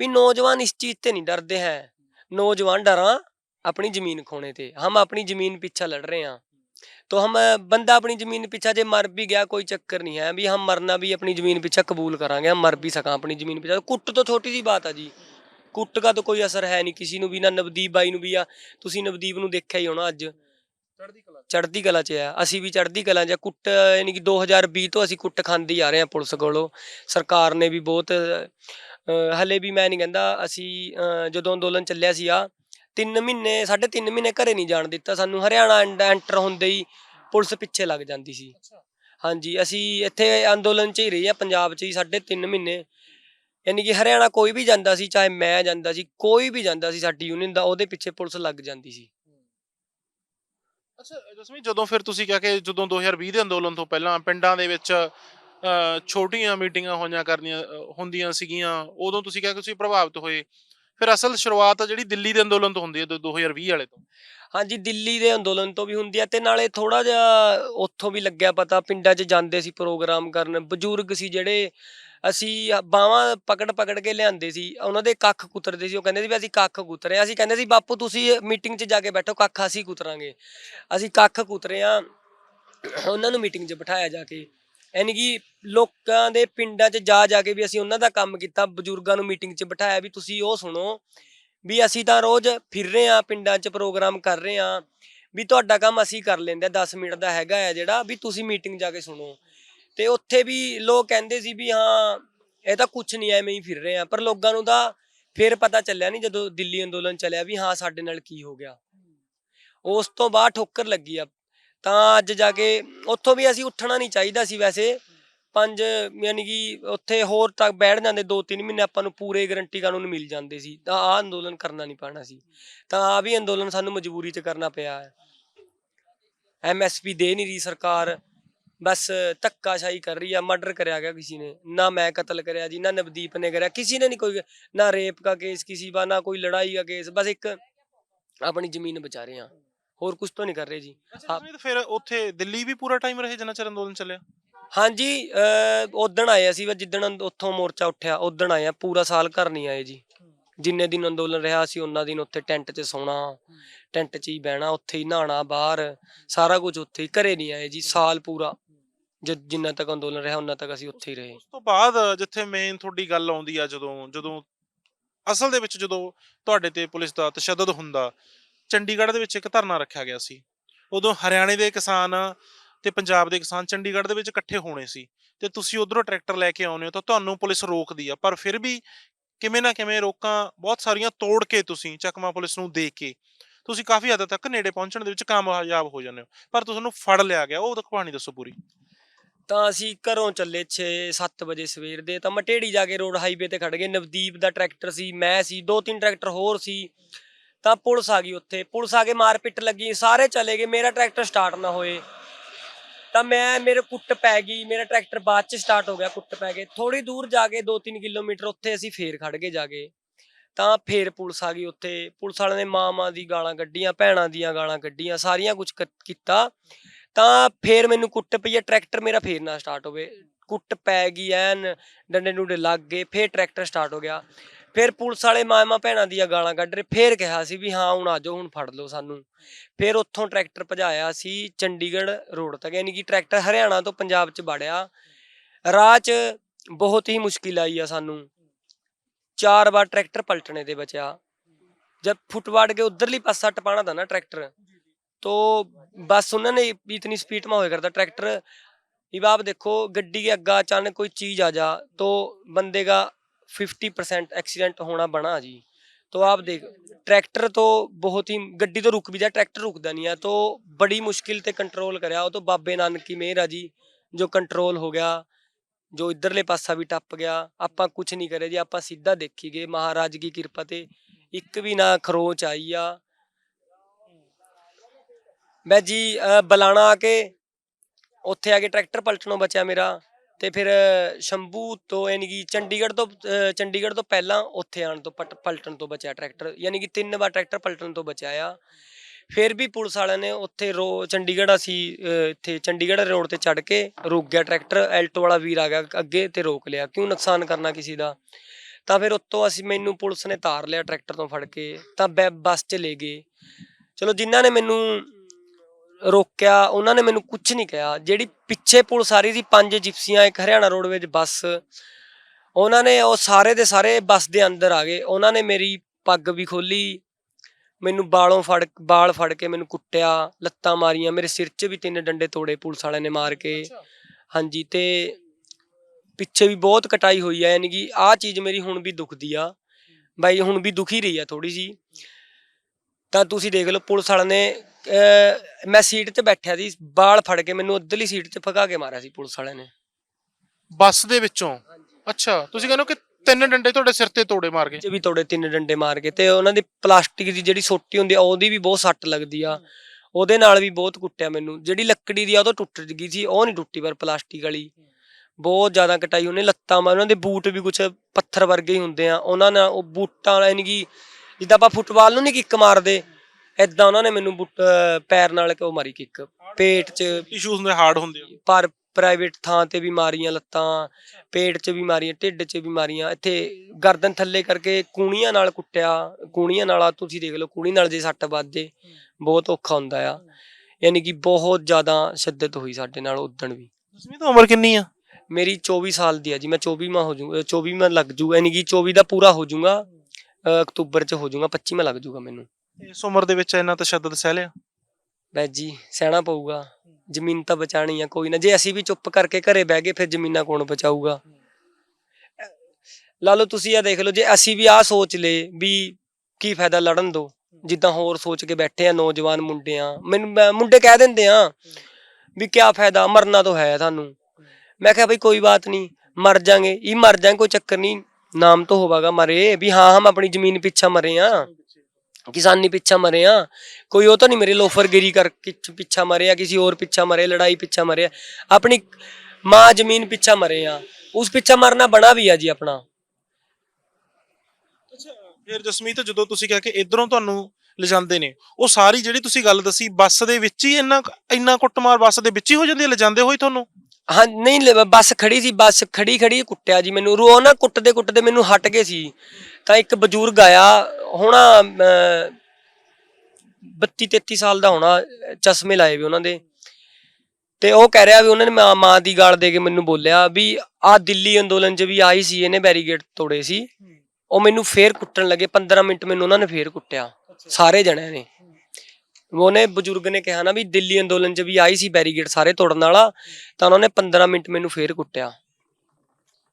ਵੀ ਨੌਜਵਾਨ ਇਸ ਚੀਜ਼ ਤੇ ਨਹੀਂ ਡਰਦੇ ਹੈ ਨੌਜਵਾਨ ਡਰਾਂ ਆਪਣੀ ਜਮੀਨ खोने ਤੇ ਹਮ ਆਪਣੀ ਜਮੀਨ ਪਿੱਛਾ ਲੜ ਰਹੇ हैं तो हम बंदा अपनी जमीन पीछा जे मर भी गया कोई चक्कर नहीं है भी हम मरना भी अपनी जमीन पीछा कबूल करांगे हम मर भी सका अपनी जमीन पीछा कुट तो छोटी सी बात है जी ਕੁੱਟ ਦਾ ਤਾਂ ਕੋਈ ਅਸਰ ਹੈ ਨਹੀਂ ਕਿਸੇ ਨੂੰ ਵੀ ਨਾ ਨਵਦੀਪ ਬਾਈ ਨੂੰ ਵੀ ਆ। ਤੁਸੀਂ ਨਵਦੀਪ ਨੂੰ ਦੇਖਿਆ ਹੀ ਹੋਣਾ ਅੱਜ। ਚੜ੍ਹਦੀ ਕਲਾ ਚ। ਆ। ਅਸੀਂ ਵੀ ਚੜਦੀ ਕਲਾ ਜਾਂ ਕੁੱਟ ਯਾਨੀ ਕਿ 2020 ਤੋਂ ਅਸੀਂ ਕੁੱਟ ਖਾਂਦੀ ਆ ਰਹੇ ਆ ਪੁਲਿਸ ਕੋਲੋਂ। ਸਰਕਾਰ ਨੇ ਵੀ ਬਹੁਤ ਹਲੇ ਵੀ ਮੈਂ ਨਹੀਂ ਕਹਿੰਦਾ ਅਸੀਂ ਜਦੋਂ ਅੰਦੋਲਨ ਚੱਲਿਆ ਸੀ ਆ ਤਿੰਨ ਮਹੀਨੇ ਸਾਢੇ ਤਿੰਨ ਮਹੀਨੇ ਘਰੇ ਨਹੀਂ ਜਾਣ ਦਿੱਤਾ। ਸਾਨੂੰ ਹਰਿਆਣਾ ਐਂਟਰ ਹੁੰਦੇ ਹੀ ਪੁਲਿਸ ਪਿੱਛੇ ਲੱਗ ਜਾਂਦੀ ਸੀ। ਹਾਂਜੀ ਅਸੀਂ ਇੱਥੇ ਅੰਦੋਲਨ 'ਚ ਹੀ ਰਹੇ ਆ ਪੰਜਾਬ 'ਚ ਹੀ ਸਾਢੇ ਤਿੰਨ ਮਹੀਨੇ। ਯਾਨੀ ਕਿ ਹਰਿਆਣਾ ਕੋਈ ਵੀ ਜਾਂਦਾ ਸੀ ਚਾਹੇ ਮੈਂ ਜਾਂਦਾ ਸੀ ਕੋਈ ਵੀ ਜਾਂਦਾ ਸੀ ਸਾਡੀ ਯੂਨੀਅਨ ਦਾ ਉਹਦੇ ਪਿੱਛੇ ਪੁਲਿਸ ਲੱਗ ਜਾਂਦੀ ਸੀ। ਅੱਛਾ ਜਸਮੀਤ ਜਦੋਂ ਫਿਰ ਤੁਸੀਂ ਕਿਹਾ ਕਿ ਜਦੋਂ 2020 ਦੇ ਅੰਦੋਲਨ ਤੋਂ ਪਹਿਲਾਂ ਪਿੰਡਾਂ ਦੇ ਵਿੱਚ ਛੋਟੀਆਂ ਮੀਟਿੰਗਾਂ ਹੋਈਆਂ ਕਰਨੀਆਂ ਹੁੰਦੀਆਂ ਸੀਗੀਆਂ ਉਦੋਂ ਤੁਸੀਂ ਕਿਹਾ ਕਿ ਤੁਸੀਂ ਪ੍ਰਭਾਵਿਤ ਹੋਏ। ਫਿਰ ਅਸਲ ਸ਼ੁਰੂਆਤ ਆ ਜਿਹੜੀ ਦਿੱਲੀ ਦੇ ਅੰਦੋਲਨ ਤੋਂ ਹੁੰਦੀ ਹੈ 2020 ਵਾਲੇ ਤੋਂ। ਹਾਂਜੀ, ਦਿੱਲੀ ਦੇ ਅੰਦੋਲਨ ਤੋਂ ਵੀ ਹੁੰਦੀ ਆ ਤੇ ਨਾਲੇ ਥੋੜਾ ਜਿਹਾ ਉੱਥੋਂ ਵੀ ਲੱਗਿਆ ਪਤਾ, ਪਿੰਡਾਂ 'ਚ ਜਾਂਦੇ ਸੀ ਪ੍ਰੋਗਰਾਮ ਕਰਨ, ਬਜ਼ੁਰਗ ਸੀ ਜਿਹੜੇ ਅਸੀਂ ਬਾਹਾਂ ਪਕੜ ਪਕੜ ਕੇ ਲਿਆਂਦੇ ਸੀ, ਉਹਨਾਂ ਦੇ ਕੱਖ ਕੁਤਰਦੇ ਸੀ, ਉਹ ਕਹਿੰਦੇ ਸੀ ਵੀ ਅਸੀਂ ਕੱਖ ਕੁਤਰੇ ਅਸੀਂ ਕਹਿੰਦੇ ਸੀ, ਬਾਪੂ, ਤੁਸੀਂ ਮੀਟਿੰਗ 'ਚ ਜਾ ਕੇ ਬੈਠੋ, ਕੱਖ ਅਸੀਂ ਕੁਤਰਾਂਗੇ। ਅਸੀਂ ਕੱਖ ਕੁਤਰੇ ਆ ਉਹਨਾਂ ਨੂੰ ਮੀਟਿੰਗ 'ਚ ਬਿਠਾਇਆ ਜਾ ਕੇ। ਯਾਨੀ ਕਿ ਲੋਕਾਂ ਦੇ ਪਿੰਡਾਂ 'ਚ ਜਾ ਜਾ ਕੇ ਵੀ ਅਸੀਂ ਉਹਨਾਂ ਦਾ ਕੰਮ ਕੀਤਾ, ਬਜ਼ੁਰਗਾਂ ਨੂੰ ਮੀਟਿੰਗ 'ਚ ਬਿਠਾਇਆ ਵੀ ਤੁਸੀਂ ਉਹ ਸੁਣੋ ਵੀ ਅਸੀਂ ਤਾਂ ਰੋਜ਼ ਫਿਰ ਰਹੇ ਆ ਪਿੰਡਾਂ 'ਚ ਪ੍ਰੋਗਰਾਮ ਕਰ ਰਹੇ ਆ ਵੀ ਤੁਹਾਡਾ ਕੰਮ ਅਸੀਂ ਕਰ ਲੈਂਦੇ ਆ 10 ਮਿੰਟ ਦਾ ਹੈਗਾ ਆ ਜਿਹੜਾ ਵੀ ਤੁਸੀਂ ਮੀਟਿੰਗ ਜਾ ਕੇ ਸੁਣੋ। ਤੇ ਉੱਥੇ ਵੀ ਲੋਕ ਕਹਿੰਦੇ ਸੀ ਵੀ ਹਾਂ, ਇਹ ਤਾਂ ਕੁਝ ਨਹੀਂ ਐਵੇਂ ਹੀ ਫਿਰ ਰਹੇ ਆ ਪਰ ਲੋਕਾਂ ਨੂੰ ਤਾਂ ਫਿਰ ਪਤਾ ਚੱਲਿਆ ਨਹੀਂ ਜਦੋਂ ਦਿੱਲੀ ਅੰਦੋਲਨ ਚੱਲਿਆ ਵੀ ਹਾਂ ਸਾਡੇ ਨਾਲ ਕੀ ਹੋ ਗਿਆ। ਉਸ ਤੋਂ ਬਾਅਦ ਠੋਕਰ ਲੱਗੀ ਆ ਤਾਂ ਅੱਜ ਜਾ ਕੇ ਉੱਥੋਂ ਵੀ ਅਸੀਂ ਉੱਠਣਾ ਨਹੀਂ ਚਾਹੀਦਾ ਸੀ ਵੈਸੇ। ਪੰਜ ਯਾਨੀ ਕਿ ਉੱਥੇ ਹੋਰ ਤੱਕ ਬੈਠ ਜਾਂਦੇ 2-3 ਮਹੀਨੇ ਆਪਾਂ ਨੂੰ ਪੂਰੇ ਗਰੰਟੀ ਕਾਨੂੰਨ ਮਿਲ ਜਾਂਦੇ ਸੀ। ਤਾਂ ਆ ਅੰਦੋਲਨ ਕਰਨਾ ਨਹੀਂ ਪੈਣਾ ਸੀ। ਤਾਂ ਆ ਵੀ ਅੰਦੋਲਨ ਸਾਨੂੰ ਮਜਬੂਰੀ 'ਚ ਕਰਨਾ ਪਿਆ ਹੈ। ਐਮਐਸਪੀ ਦੇ ਨਹੀਂ ਰਹੀ ਸਰਕਾਰ। ਬਸ ਧੱਕਾਸ਼ਾਹੀ ਕਰ ਰਹੀ ਆ, ਮਰਡਰ ਕਰਿਆ ਗਿਆ ਕਿਸੇ ਨੇ। ਨਾ ਮੈਂ ਕਤਲ ਕਰਿਆ ਜੀ, ਨਾ ਨਵਦੀਪ ਨੇ ਕਰਿਆ। ਕਿਸੇ ਨੇ ਨਹੀਂ ਕੋਈ, ਨਾ ਰੇਪ ਦਾ ਕੇਸ, ਕਿਸੇ ਦਾ, ਨਾ ਕੋਈ ਲੜਾਈ ਦਾ ਕੇਸ। ਬਸ ਇੱਕ ਆਪਣੀ ਜ਼ਮੀਨ ਬਚਾ ਰਹੇ ਆ ਹੋਰ ਕੁਝ ਤਾਂ ਨਹੀਂ ਕਰ ਰਹੇ ਜੀ। ਅੱਛਾ ਜਸਮੀਤ ਫਿਰ ਉੱਥੇ ਦਿੱਲੀ ਵੀ ਪੂਰਾ ਟਾਈਮ ਰਹੇ ਜਿੰਨਾ ਚਿਰ ਅੰਦੋਲਨ ਚੱਲਿਆ? ਹਾਂਜੀ ਉਦਣ ਆਏ ਅਸੀਂ ਜਿੱਦਣ ਉੱਥੋਂ ਮੋਰਚਾ ਉੱਠਿਆ ਉਦਣ ਆਏ ਆ ਪੂਰਾ ਸਾਲ ਘਰ ਨਹੀਂ ਆਏ ਜੀ। ਜਿੰਨੇ ਦਿਨ ਅੰਦੋਲਨ ਰਿਹਾ ਸੀ ਉਹਨਾਂ ਦਿਨ ਉੱਥੇ ਟੈਂਟ 'ਚ ਸੌਣਾ ਟੈਂਟ 'ਚ ਹੀ ਬਹਿਣਾ ਉੱਥੇ ਹੀ ਨਹਾਣਾ ਬਾਹਰ ਸਾਰਾ ਕੁਝ ਉੱਥੇ ਹੀ ਘਰੇ ਨਹੀਂ ਆਏ ਜੀ ਸਾਲ ਪੂਰਾ। ਜਿੰਨਾ ਤੱਕ ਅੰਦੋਲਨ ਰਿਹਾ ਉਹਨਾਂ ਤੱਕ ਅਸੀਂ ਉੱਥੇ ਹੀ ਰਹੇ। ਉਸ ਤੋਂ ਬਾਅਦ ਜਿੱਥੇ ਮੇਨ ਤੁਹਾਡੀ ਗੱਲ ਆਉਂਦੀ ਆ ਜਦੋਂ ਜਦੋਂ ਅਸਲ ਦੇ ਵਿੱਚ ਜਦੋਂ ਤੁਹਾਡੇ ਤੇ ਪੁਲਿਸ ਦਾ ਤਸ਼ੱਦਦ ਹੁੰਦਾ ਚੰਡੀਗੜ੍ਹ ਦੇ ਵਿੱਚ ਇੱਕ ਧਰਨਾ ਰੱਖਿਆ ਗਿਆ ਸੀ। ਉਦੋਂ ਹਰਿਆਣੇ ਦੇ ਕਿਸਾਨ ਤੇ ਪੰਜਾਬ ਦੇ ਕਿਸਾਨ ਚੰਡੀਗੜ੍ਹ ਦੇ ਵਿੱਚ ਇਕੱਠੇ ਹੋਣੇ ਸੀ ਤੇ ਤੁਸੀਂ ਉਧਰੋਂ ਟਰੈਕਟਰ ਲੈ ਕੇ ਆਉਨੇ ਹੋ ਤਾਂ ਤੁਹਾਨੂੰ ਪੁਲਿਸ ਰੋਕਦੀ ਆ, ਪਰ ਫਿਰ ਵੀ ਕਿਵੇਂ ਨਾ ਕਿਵੇਂ ਰੋਕਾਂ, ਬਹੁਤ ਸਾਰੀਆਂ ਤੋੜ ਕੇ ਤੁਸੀਂ ਚੱਕਮਾ ਪੁਲਿਸ ਨੂੰ ਦੇ ਕੇ ਤੁਸੀਂ ਕਾਫੀ ਹੱਦ ਤੱਕ ਨੇੜੇ ਪਹੁੰਚਣ ਦੇ ਵਿੱਚ ਕਾਮਯਾਬ ਹੋ ਜਾਂਦੇ ਹੋ, ਪਰ ਤੁਹਾਨੂੰ ਫੜ ਲਿਆ ਗਿਆ, ਉਹ ਕਹਾਣੀ ਦੱਸੋ ਪੂਰੀ। ਤਾਂ ਅਸੀਂ ਘਰੋਂ ਚੱਲੇ 6-7 ਵਜੇ ਸਵੇਰ ਦੇ, ਤਾਂ ਮਟੇੜੀ ਜਾ ਕੇ ਰੋਡ ਹਾਈਵੇ ਤੇ ਖੜ ਗਏ, ਨਵਦੀਪ ਦਾ ਟਰੈਕਟਰ ਸੀ, ਮੈਂ ਸੀ, ਦੋ ਤਿੰਨ ਟਰੈਕਟਰ ਹੋਰ ਸੀ ਤਾਂ ਪੁਲਿਸ ਆ ਗਈ ਉੱਥੇ। ਪੁਲਿਸ ਆ ਕੇ ਮਾਰ ਪਿੱਟ ਲੱਗੀ, ਸਾਰੇ ਚਲੇ ਗਏ। ਮੇਰਾ ਟਰੈਕਟਰ ਸਟਾਰਟ ਨਾ ਹੋਏ। ਤਾਂ ਮੈਂ, ਮੇਰੇ ਕੁੱਟ ਪੈ ਗਈ। ਮੇਰਾ ਟਰੈਕਟਰ ਬਾਅਦ ਚ ਸਟਾਰਟ ਹੋ ਗਿਆ, ਕੁੱਟ ਪੈ ਗਏ। ਥੋੜੀ ਦੂਰ ਜਾ ਕੇ 2-3 ਕਿਲੋਮੀਟਰ ਉੱਥੇ ਅਸੀਂ ਫੇਰ ਖੜ ਗਏ ਜਾ ਕੇ। ਤਾਂ ਫੇਰ ਪੁਲਿਸ ਆ ਗਈ ਉੱਥੇ। ਪੁਲਿਸ ਵਾਲਿਆਂ ਨੇ ਮਾਂ ਮਾਂ ਦੀ ਗਾਲਾਂ ਕੱਢੀਆਂ, ਭੈਣਾਂ ਦੀਆਂ ਗਾਲਾਂ ਕੱਢੀਆਂ, ਸਾਰੀਆਂ ਕੁਝ ਕੀਤਾ। ਤਾਂ ਫੇਰ ਮੈਨੂੰ ਕੁੱਟ ਪਈ ਹੈ, ਟਰੈਕਟਰ ਮੇਰਾ ਫੇਰ ਨਾ ਸਟਾਰਟ ਹੋਵੇ ਕੁੱਟ ਪੈ ਗਈ ਐਨ ਡੰਡੇ ਡੁੰਡੇ ਲੱਗ ਗਏ, ਫੇਰ ਟਰੈਕਟਰ ਸਟਾਰਟ ਹੋ ਗਿਆ। ਫਿਰ ਪੁਲਿਸ ਵਾਲੇ ਮਾਮਾ ਭੈਣਾਂ ਦੀਆਂ ਗਾਲਾਂ ਕੱਢ ਰਹੇ ਫੇਰ ਕਿਹਾ ਸੀ ਵੀ ਹਾਂ ਹੁਣ ਆਜੋ ਹੁਣ ਫੜ ਲਓ ਸਾਨੂੰ ਫਿਰ ਉੱਥੋਂ ਟਰੈਕਟਰ ਭਜਾਇਆ ਸੀ ਚੰਡੀਗੜ੍ਹ ਰੋਡ ਤੱਕ ਯਾਨੀ ਕਿ ਟਰੈਕਟਰ ਹਰਿਆਣਾ ਤੋਂ ਪੰਜਾਬ 'ਚ ਵੜਿਆ ਰਾਹ 'ਚ ਬਹੁਤ ਹੀ ਮੁਸ਼ਕਿਲ ਆਈ ਆ ਸਾਨੂੰ ਚਾਰ ਵਾਰ ਟਰੈਕਟਰ ਪਲਟਣੇ ਤੇ ਬਚਿਆ ਜਦ ਫੁੱਟਵਾੜ ਕੇ ਉਧਰਲੀ ਪਾਸਾ ਟਪਾਣਾ था ना ट्रैक्टर तो बस उन्होंने इतनी स्पीड में होया करता ट्रैक्टर अब आप देखो गड्डी के अग्गा अचानक कोई चीज आ जा तो बंदे का 50 परसेंट एक्सीडेंट होना बना जी तो आप देख ट्रैक्टर तो बहुत ही गड्डी तो रुक भी जाए ट्रैक्टर रुकता नहीं है तो बड़ी मुश्किल से कंट्रोल कराया वो तो बाबे नानक की मेहर है जी जो कंट्रोल हो गया ਜੋ ਇਧਰਲੇ ਪਾਸਾ ਵੀ ਟੱਪ ਗਿਆ ਆਪਾਂ ਕੁਝ ਨਹੀਂ ਕਰੇ ਜੀ ਆਪਾਂ ਸਿੱਧਾ ਦੇਖੀ ਗਏ ਮਹਾਰਾਜ ਦੀ ਕਿਰਪਾ ਤੇ ਇੱਕ ਵੀ ਨਾ ਖਰੋਚ ਆਈ ਆ ਮੈਂ ਜੀ ਅਹ, ਬਲਾਣਾ ਆ ਕੇ ਉੱਥੇ ਆ ਕੇ ਟਰੈਕਟਰ ਪਲਟਣੋਂ ਬਚਿਆ ਮੇਰਾ ਤੇ ਫਿਰ, ਸ਼ੰਭੂ ਤੋਂ ਯਾਨੀ ਕਿ ਚੰਡੀਗੜ੍ਹ ਤੋਂ ਚੰਡੀਗੜ੍ਹ ਤੋਂ ਪਹਿਲਾਂ ਉੱਥੇ ਆਣ ਤੋਂ ਪਟ- ਪਲਟਣ ਤੋਂ ਬਚਿਆ ਟਰੈਕਟਰ, ਯਾਨੀ ਕਿ ਤਿੰਨ ਵਾਰ ਟਰੈਕਟਰ ਪਲਟਣ ਤੋਂ ਬਚਿਆ ਆ। ਫਿਰ ਵੀ ਪੁਲਿਸ ਵਾਲਿਆਂ ਨੇ ਉੱਥੇ ਰੋ, ਚੰਡੀਗੜ੍ਹ ਅਸੀਂ ਇੱਥੇ ਚੰਡੀਗੜ੍ਹ ਰੋਡ ਤੇ ਚੜ ਕੇ ਰੁਕ ਗਿਆ ਟਰੈਕਟਰ, ਐਲਟੋ ਵਾਲਾ ਵੀਰ ਆ ਗਿਆ ਅੱਗੇ ਤੇ ਰੋਕ ਲਿਆ। ਕਿਉਂ ਨੁਕਸਾਨ ਕਰਨਾ ਕਿਸੇ ਦਾ? ਤਾਂ ਫਿਰ ਉੱਤੋਂ ਅਸੀਂ ਮੈਨੂੰ ਪੁਲਿਸ ਨੇ ਤਾਰ ਲਿਆ ਟਰੈਕਟਰ ਤੋਂ ਫੜ ਕੇ, ਤਾਂ ਬੈ- ਬੱਸ 'ਚ ਲੈ ਗਏ। ਚਲੋ ਜਿਨ੍ਹਾਂ ਨੇ ਮੈਨੂੰ ਰੋਕਿਆ ਉਹਨਾਂ ਨੇ ਮੈਨੂੰ ਕੁਝ ਨਹੀਂ ਕਿਹਾ। ਜਿਹੜੀ ਪਿੱਛੇ ਪੁਲਿਸ ਆ ਰਹੀ ਸੀ ਪੰਜ ਜਿਪਸੀਆਂ ਇੱਕ ਹਰਿਆਣਾ ਰੋਡਵੇਜ ਬੱਸ ਉਹਨਾਂ ਨੇ ਉਹ ਸਾਰੇ ਦੇ ਸਾਰੇ ਬੱਸ ਦੇ ਅੰਦਰ ਆ ਗਏ। ਉਹਨਾਂ ਨੇ ਮੇਰੀ ਪੱਗ ਵੀ ਖੋਲੀ ਮੈਨੂੰ ਬਾਲੋਂ ਫੜ ਬਾਲ ਫੜ ਕੇ ਮੈਨੂੰ ਕੁੱਟਿਆ ਲੱਤਾਂ ਮਾਰੀਆਂ। ਮੇਰੇ ਸਿਰ 'ਚ ਵੀ ਤਿੰਨ ਡੰਡੇ ਤੋੜੇ ਪੁਲਿਸ ਵਾਲਿਆਂ ਨੇ ਮਾਰ ਕੇ। ਹਾਂਜੀ ਤੇ ਪਿੱਛੇ ਵੀ ਬਹੁਤ ਕਟਾਈ ਹੋਈ ਆ ਯਾਨੀ ਕਿ ਆਹ ਚੀਜ਼ ਮੇਰੀ ਹੁਣ ਵੀ ਦੁਖਦੀ ਆ। ਬਾਈ ਹੁਣ ਵੀ ਦੁਖੀ ਰਹੀ ਆ ਥੋੜੀ ਜੀ ਤਾਂ ਤੁਸੀਂ ਦੇਖ ਲਓ ਪੁਲਿਸ ਵਾਲਿਆਂ ਨੇ ਮੈਂ ਸੀਟ 'ਤੇ ਬੈਠਿਆ ਸੀ ਬਾਲ ਫੜ ਕੇ ਮੈਨੂੰ ਉੱਧਰਲੀ ਸੀਟ 'ਤੇ ਫਗਾ ਕੇ ਮਾਰਿਆ ਸੀ ਪੁਲਿਸ ਵਾਲਿਆਂ ਨੇ। ਬੱਸ ਦੇ ਵਿੱਚੋਂ? ਅੱਛਾ ਤੁਸੀਂ ਕਹਿੰਦੇ ਹੋ ਕਿ ਤਿੰਨ ਡੰਡੇ ਤੁਹਾਡੇ ਸਿਰ ਤੇ ਤੋੜੇ ਮਾਰ ਗਏ? ਚ ਵੀ ਤੋੜੇ ਤਿੰਨ ਡੰਡੇ ਮਾਰ ਕੇ ਤੇ ਉਹਨਾਂ ਦੀ ਪਲਾਸਟਿਕ ਦੀ ਜਿਹੜੀ ਸੋਟੀ ਹੁੰਦੀ ਆ ਉਹਦੀ ਵੀ ਬਹੁਤ ਸੱਟ ਲੱਗਦੀ ਆ। ਉਹਦੇ ਨਾਲ ਵੀ ਬਹੁਤ ਕੁੱਟਿਆ ਮੈਨੂੰ। ਜਿਹੜੀ ਲੱਕੜੀ ਦੀ ਆ ਉਹ ਤਾਂ ਟੁੱਟ ਗਈ ਸੀ ਉਹ ਨਹੀਂ ਟੁੱਟੀ ਪਰ ਪਲਾਸਟਿਕ ਵਾਲੀ। ਬਹੁਤ ਜ਼ਿਆਦਾ ਕਟਾਈ ਉਹਨੇ ਲੱਤਾਂ ਮਾਰ ਉਹਨਾਂ ਦੇ ਬੂਟ ਵੀ ਕੁਝ ਪੱਥਰ ਵਰਗੇ ਹੀ ਹੁੰਦੇ ਆ। ਉਹਨਾਂ ਨਾਲ ਉਹ ਬੂਟਾਂ ਵਾਲਾ ਯਾਨੀ ਕਿ ਜਿੱਦਾਂ ਆਪਾਂ ਫੁੱਟਬਾਲ ਨੂੰ ਨਹੀਂ ਕਿੱਕ ਮਾਰਦੇ ਏਦਾਂ ਉਹਨਾਂ ਨੇ ਮੈਨੂੰ ਬੂਟ- ਪੈਰ ਨਾਲ ਕਿਉਂ ਮਾਰੀ ਕਿੱਕ ਪੇਟ 'ਚ ਇਸ਼ੂਜ਼ ਹੁੰਦੇ ਹਾਰਡ ਹੁੰਦੇ ਆ। ਪਰ ਪ੍ਰਾਈਵੇਟ ਥਾਂ ਤੇ ਵੀ ਮਾਰੀਆਂ ਲੱਤਾਂ ਪੇਟ 'ਚ ਵੀ ਮਾਰੀਆਂ ਢਿੱਡ 'ਚ ਵੀ ਮਾਰੀਆਂ। ਇੱਥੇ ਗਰਦਨ ਥੱਲੇ ਕਰਕੇ ਕੂਣੀਆਂ ਨਾਲ ਕੁੱਟਿਆ। ਕੂਣੀਆਂ ਨਾਲ ਤੁਸੀਂ ਦੇਖ ਲਓ ਕੂਣੀ ਨਾਲ ਜੇ ਸੱਟ ਵੱਜੇ ਬਹੁਤ ਔਖਾ ਹੁੰਦਾ ਆ। ਯਾਨੀ ਕਿ ਬਹੁਤ ਜ਼ਿਆਦਾ ਸ਼ਿੱਦਤ ਹੋਈ ਸਾਡੇ ਨਾਲ ਉਦਣ ਵੀ। ਤੁਸੀਂ ਤਾਂ ਉਮਰ ਕਿੰਨੀ ਆ? ਮੇਰੀ 24 ਸਾਲ ਦੀ ਆ ਜੀ ਮੈਂ 24 ਮਾ ਹੋ ਜੂਗਾ 24 ਮਾ ਲੱਗ ਜੂਗਾ ਯਾਨੀ ਕਿ 24 ਦਾ ਪੂਰਾ ਹੋ ਜੂਗਾ ਅਹ ਅਕਤੂਬਰ 'ਚ ਹੋ ਜੂਗਾ 25 ਮਾ ਲੱਗ ਜੂਗਾ ਮੈਨੂੰ। ਇਸ ਉਮਰ ਦੇ ਵਿੱਚ ਇੰਨਾ ਤਸ਼ੱਦਦ ਸਹਿ ਲਿਆ? ਬੈ ਜੀ, ਸਹਿਣਾ ਪਊਗਾ। ਜ਼ਮੀਨ ਤਾਂ ਬਚਾਣੀ ਆ, ਕੋਈ ਨਾ। ਜੇ ਅਸੀਂ ਵੀ ਚੁੱਪ ਕਰਕੇ ਘਰੇ ਬਹਿ ਗਏ, ਫਿਰ ਜ਼ਮੀਨਾਂ ਕੌਣ ਬਚਾਊਗਾ? ਲਾ ਲਓ ਤੁਸੀਂ ਆ ਦੇਖ ਲਓ, ਜੇ ਅਸੀਂ ਵੀ ਆ ਸੋਚ ਲਏ ਵੀ ਕੀ ਫਾਇਦਾ ਲੜਨ ਦੋ ਜਿੱਦਾਂ ਹੋਰ ਸੋਚ ਕੇ ਬੈਠੇ ਆ ਨੌਜਵਾਨ ਮੁੰਡੇ ਆ ਮੈਨੂੰ ਮੁੰਡੇ ਕਹਿ ਦਿੰਦੇ ਆ ਵੀ ਕੀ ਫਾਇਦਾ, ਮਰਨਾ ਤਾਂ ਹੈ ਤੁਹਾਨੂੰ ਮੈਂ ਕਿਹਾ ਭਾਈ ਕੋਈ ਬਾਤ ਨਹੀਂ, ਮਰ ਜਾਾਂਗੇ। ਇਹ ਮਰ ਜਾਾਂਗੇ ਕੋਈ ਚੱਕਰ ਨਹੀਂ, ਨਾਮ ਤਾਂ ਹੋਵਾਗਾ ਮਰੇ ਵੀ ਹਾਂ ਹਮ ਆਪਣੀ ਜ਼ਮੀਨ ਪਿੱਛਾ ਮਰੇ ਆ। किसानी पीछा मरे हैं कोई वो तो नहीं मेरे लोफर गिरी कर किच- पीछा मरे या किसी और पीछा मरे लड़ाई पीछा मरे अपनी माँ जमीन पीछा मरे हैं उस पीछा मरना बना भी है जी अपना ਫਿਰ ਜਸਮੀਤ ਜਦੋਂ ਤੁਸੀਂ ਕਿਹਾ ਕਿ ਇਧਰੋਂ ਤੁਹਾਨੂੰ ਲਿਜਾਂਦੇ ਨੇ ਉਹ ਸਾਰੀ ਜਿਹੜੀ ਤੁਸੀਂ ਗੱਲ ਦੱਸੀ ਬੱਸ ਦੇ ਵਿੱਚ ਹੀ ਇੰਨਾ ਇੰਨਾ ਕੁੱਟਮਾਰ ਬੱਸ ਦੇ ਵਿੱਚ ਹੀ ਹੋ ਜਾਂਦੀ ਹੈ ਲਿਜਾਂਦੇ ਹੋਈ ਤੁਹਾਨੂੰ ਹਾਂ ਨਹੀਂ ਲ- ਬੱਸ ਖੜੀ ਸੀ ਬੱਸ ਖੜੀ ਖੜੀ ਕੁੱਟਿਆ ਜੀ ਮੈਨੂੰ ਰੋ ਨਾ ਕੁੱਟਦੇ ਕੁੱਟਦੇ ਮੈਨੂੰ ਹਟ ਗਏ ਸੀ ਤਾਂ ਇੱਕ ਬਜ਼ੁਰਗ ਆਇਆ ਹੋਣਾ 32 33 ਸਾਲ ਦਾ ਹੋਣਾ ਚਸ਼ਮੇ ਲਾਏ ਵੀ ਉਹਨਾਂ ਦੇ। ਤੇ ਉਹ ਕਹਿ ਰਿਹਾ ਵੀ ਉਹਨਾਂ ਨੇ ਮਾਂ- ਦੀ ਗਾਲ ਦੇ ਕੇ ਮੈਨੂੰ ਬੋਲਿਆ ਵੀ ਆ ਦਿੱਲੀ ਅੰਦੋਲਨ 'ਚ ਵੀ ਆਈ ਸੀ ਇਹਨੇ ਬੈਰੀਗੇਡ ਤੋੜੇ ਸੀ। ਉਹ ਮੈਨੂੰ ਫੇਰ ਕੁੱਟਣ ਲੱਗੇ 15 ਮਿੰਟ ਮੈਨੂੰ ਉਹਨਾਂ ਨੇ ਫੇਰ ਕੁੱਟਿਆ ਸਾਰੇ ਜਣਿਆਂ ਨੇ। ਉਹਨੇ ਬਜ਼ੁਰਗ ਨੇ ਕਿਹਾ ਨਾ ਵੀ ਦਿੱਲੀ ਅੰਦੋਲਨ 'ਚ ਵੀ ਆਈ ਸੀ ਬੈਰੀਗੇਡ ਸਾਰੇ ਤੋੜਨ ਵਾਲਾ ਤਾਂ ਉਹਨਾਂ ਨੇ 15 ਮਿੰਟ ਮੈਨੂੰ ਫੇਰ ਕੁੱਟਿਆ।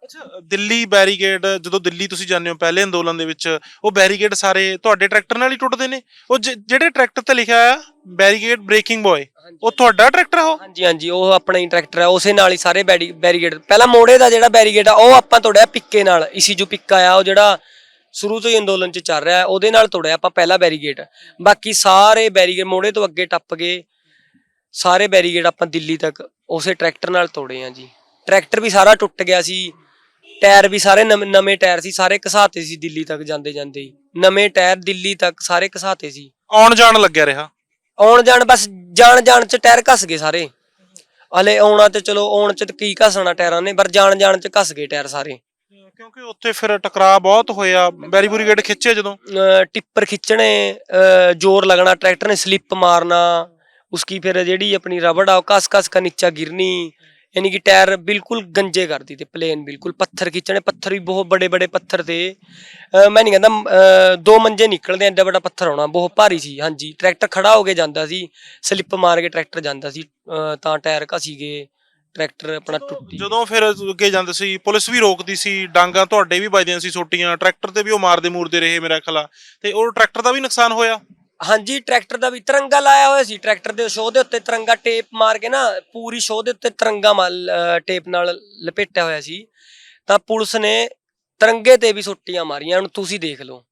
ਅੱਛਾ ਦਿੱਲੀ ਬੈਰੀਗੇਡ ਜਦੋਂ ਦਿੱਲੀ ਤੁਸੀਂ ਜਾਂਦੇ ਹੋ ਪਹਿਲੇ ਅੰਦੋਲਨ ਦੇ ਵਿੱਚ ਉਹ ਬੈਰੀਗੇਡ ਸਾਰੇ ਤੁਹਾਡੇ ਟਰੈਕਟਰ ਨਾਲ ਹੀ ਟੁੱਟਦੇ ਨੇ? ਉਹ ਜ- ਜਿਹੜੇ ਟਰੈਕਟਰ ਤੇ ਲਿਖਿਆ ਆ ਬੈਰੀਗੇਡ ਬ੍ਰੇਕਿੰਗ ਬॉय ਉਹ ਤੁਹਾਡਾ ਟਰੈਕਟਰ ਆ ਉਹ? ਹਾਂਜੀ ਹਾਂਜੀ ਉਹ ਆਪਣਾ ਹੀ ਟਰੈਕਟਰ ਹੈ ਉਸੇ ਨਾਲ ਹੀ ਸਾਰੇ ਬੈਰੀ- ਬੈਰੀਗੇਡ ਪਹਿਲਾਂ ਮੋੜੇ ਦਾ ਜਿਹੜਾ ਬੈਰੀਗੇਡ ਆ ਉਹ ਆਪਾਂ ਤੋੜਿਆ ਪਿੱਕੇ ਨਾਲ ਇਸੀ ਜੋ ਪਿੱਕਾ ਆ ਉਹ ਜਿਹੜਾ ਸ਼ੁਰੂ ਤੋਂ ਹੀ ਅੰਦੋਲਨ ਚ ਚੱਲ ਰਿਹਾ ਹੈ, ਉਹਦੇ ਨਾਲ ਤੋੜਿਆ ਆਪਾਂ ਪਹਿਲਾ ਬੈਰੀਗੇਡ ਬਾਕੀ ਸਾਰੇ ਬੈਰੀਗੇਡ ਮੋੜੇ ਤੋਂ ਅੱਗੇ ਟੱਪ ਗਏ ਸਾਰੇ ਬੈਰੀਗੇਡ ਆਪਾਂ ਦਿੱਲੀ ਤੱਕ ਉਸੇ ਟਰੈਕਟਰ ਨਾਲ ਤੋੜੇ ਆ ਜੀ। ਟਰੈਕਟਰ ਵੀ ਸਾਰਾ ਟੁੱਟ ਗਿਆ ਸੀ ਟਾਇਰ ਵੀ ਸਾਰੇ ਨਵੇਂ- ਟਾਇਰ ਸੀ ਸਾਰੇ ਘਸਾਤੇ ਸੀ ਦਿੱਲੀ ਤੱਕ ਜਾਂਦੇ ਜਾਂਦੇ ਹੀ। ਨਵੇਂ ਟਾਇਰ ਦਿੱਲੀ ਤੱਕ ਸਾਰੇ ਘਸਾਤੇ ਸੀ। ਆਉਣ ਜਾਣ ਲੱਗਿਆ ਰਿਹਾ? ਆਉਣ ਜਾਣ ਬਸ ਜਾਣ ਜਾਣ ਚ ਟਾਇਰ ਘਸ ਗਏ ਸਾਰੇ। ਹਲੇ ਆਉਣਾ ਤੇ ਚਲੋ ਆਉਣ ਚ ਕੀ ਘਸਣਾ ਟਾਇਰਾਂ ਨੇ ਪਰ ਜਾਣ ਜਾਣ ਚ ਘਸ ਗਏ ਟਾਇਰ ਸਾਰੇ। ਕਿਉਂਕਿ ਉੱਥੇ ਫਿਰ ਟਕਰਾਅ ਬਹੁਤ ਹੋਇਆ। ਬੈਰੀਬੂਰੀ ਗੇਟ ਖਿੱਚੇ ਜਦੋਂ? ਟਿੱਪਰ ਖਿੱਚਣੇ ਜ਼ੋਰ ਲੱਗਣਾ ਟਰੈਕਟਰ ਨੇ ਸਲਿੱਪ ਮਾਰਨਾ ਉਸਕੀ ਫਿਰ ਜਿਹੜੀ ਆਪਣੀ ਰਬੜ ਆ ਉਹ ਕਸ ਕਸ ਕੇ ਨੀਚਾ ਗਿਰਨੀ। यानी कि टायर बिल्कुल गंजे कर दी थे प्लेन बिल्कुल पत्थर खींचने पत्थर भी बहुत बड़े बड़े पत्थर थे ਅਹ ਮੈਂ ਨਹੀਂ ਕਹਿੰਦਾ ਅਹ ਦੋ ਮੰਜੇ ਨਿਕਲਦੇ ਐਡਾ ਵੱਡਾ ਪੱਥਰ ਆਉਣਾ ਬਹੁਤ ਭਾਰੀ ਸੀ ਹਾਂਜੀ ਟਰੈਕਟਰ ਖੜਾ ਹੋ ਕੇ ਜਾਂਦਾ ਸੀ ਸਲਿੱਪ ਮਾਰ ਕੇ ਟਰੈਕਟਰ ਜਾਂਦਾ ਸੀ ਅਹ ਤਾਂ ਟਾਇਰ ਘਸੀ ਗਏ ਟਰੈਕਟਰ ਆਪਣਾ ਟੁੱਟੀ ਜਦੋਂ ਫਿਰ ਅੱਗੇ ਜਾਂਦੇ ਸੀ ਪੁਲਿਸ ਵੀ ਰੋਕਦੀ ਸੀ ਡਾਂਗਾ ਤੁਹਾਡੇ ਵੀ ਵੱਜਦੀਆਂ ਸੀ ਛੋਟੀਆਂ ਟਰੈਕਟਰ ਤੇ ਵੀ ਉਹ ਮਾਰਦੇ ਮੂਰਦੇ ਰਹੇ ਮੇਰਾ ਖਿਆਲ ਤੇ ਉਹ ਟਰੈਕਟਰ ਦਾ ਵੀ ਨੁਕਸਾਨ ਹੋਇਆ ਹਾਂਜੀ, ਟਰੈਕਟਰ ਦਾ ਵੀ ਤਿਰੰਗਾ ਲਾਇਆ ਹੋਇਆ ਸੀ। ਟਰੈਕਟਰ ਦੇ ਸ਼ੋਅ ਦੇ ਉੱਤੇ ਤਿਰੰਗਾ ਟੇਪ ਮਾਰ ਕੇ ਨਾ, ਪੂਰੀ ਸ਼ੋਅ ਦੇ ਉੱਤੇ ਤਿਰੰਗਾ ਟੇਪ ਨਾਲ ਲਪੇਟਿਆ ਹੋਇਆ ਸੀ। ਤਾਂ ਪੁਲਿਸ ਨੇ ਤਿਰੰਗੇ ਤੇ ਵੀ ਸੁੱਟੀਆਂ ਮਾਰੀਆਂ। ਹੁਣ ਤੁਸੀਂ ਦੇਖ ਲਓ।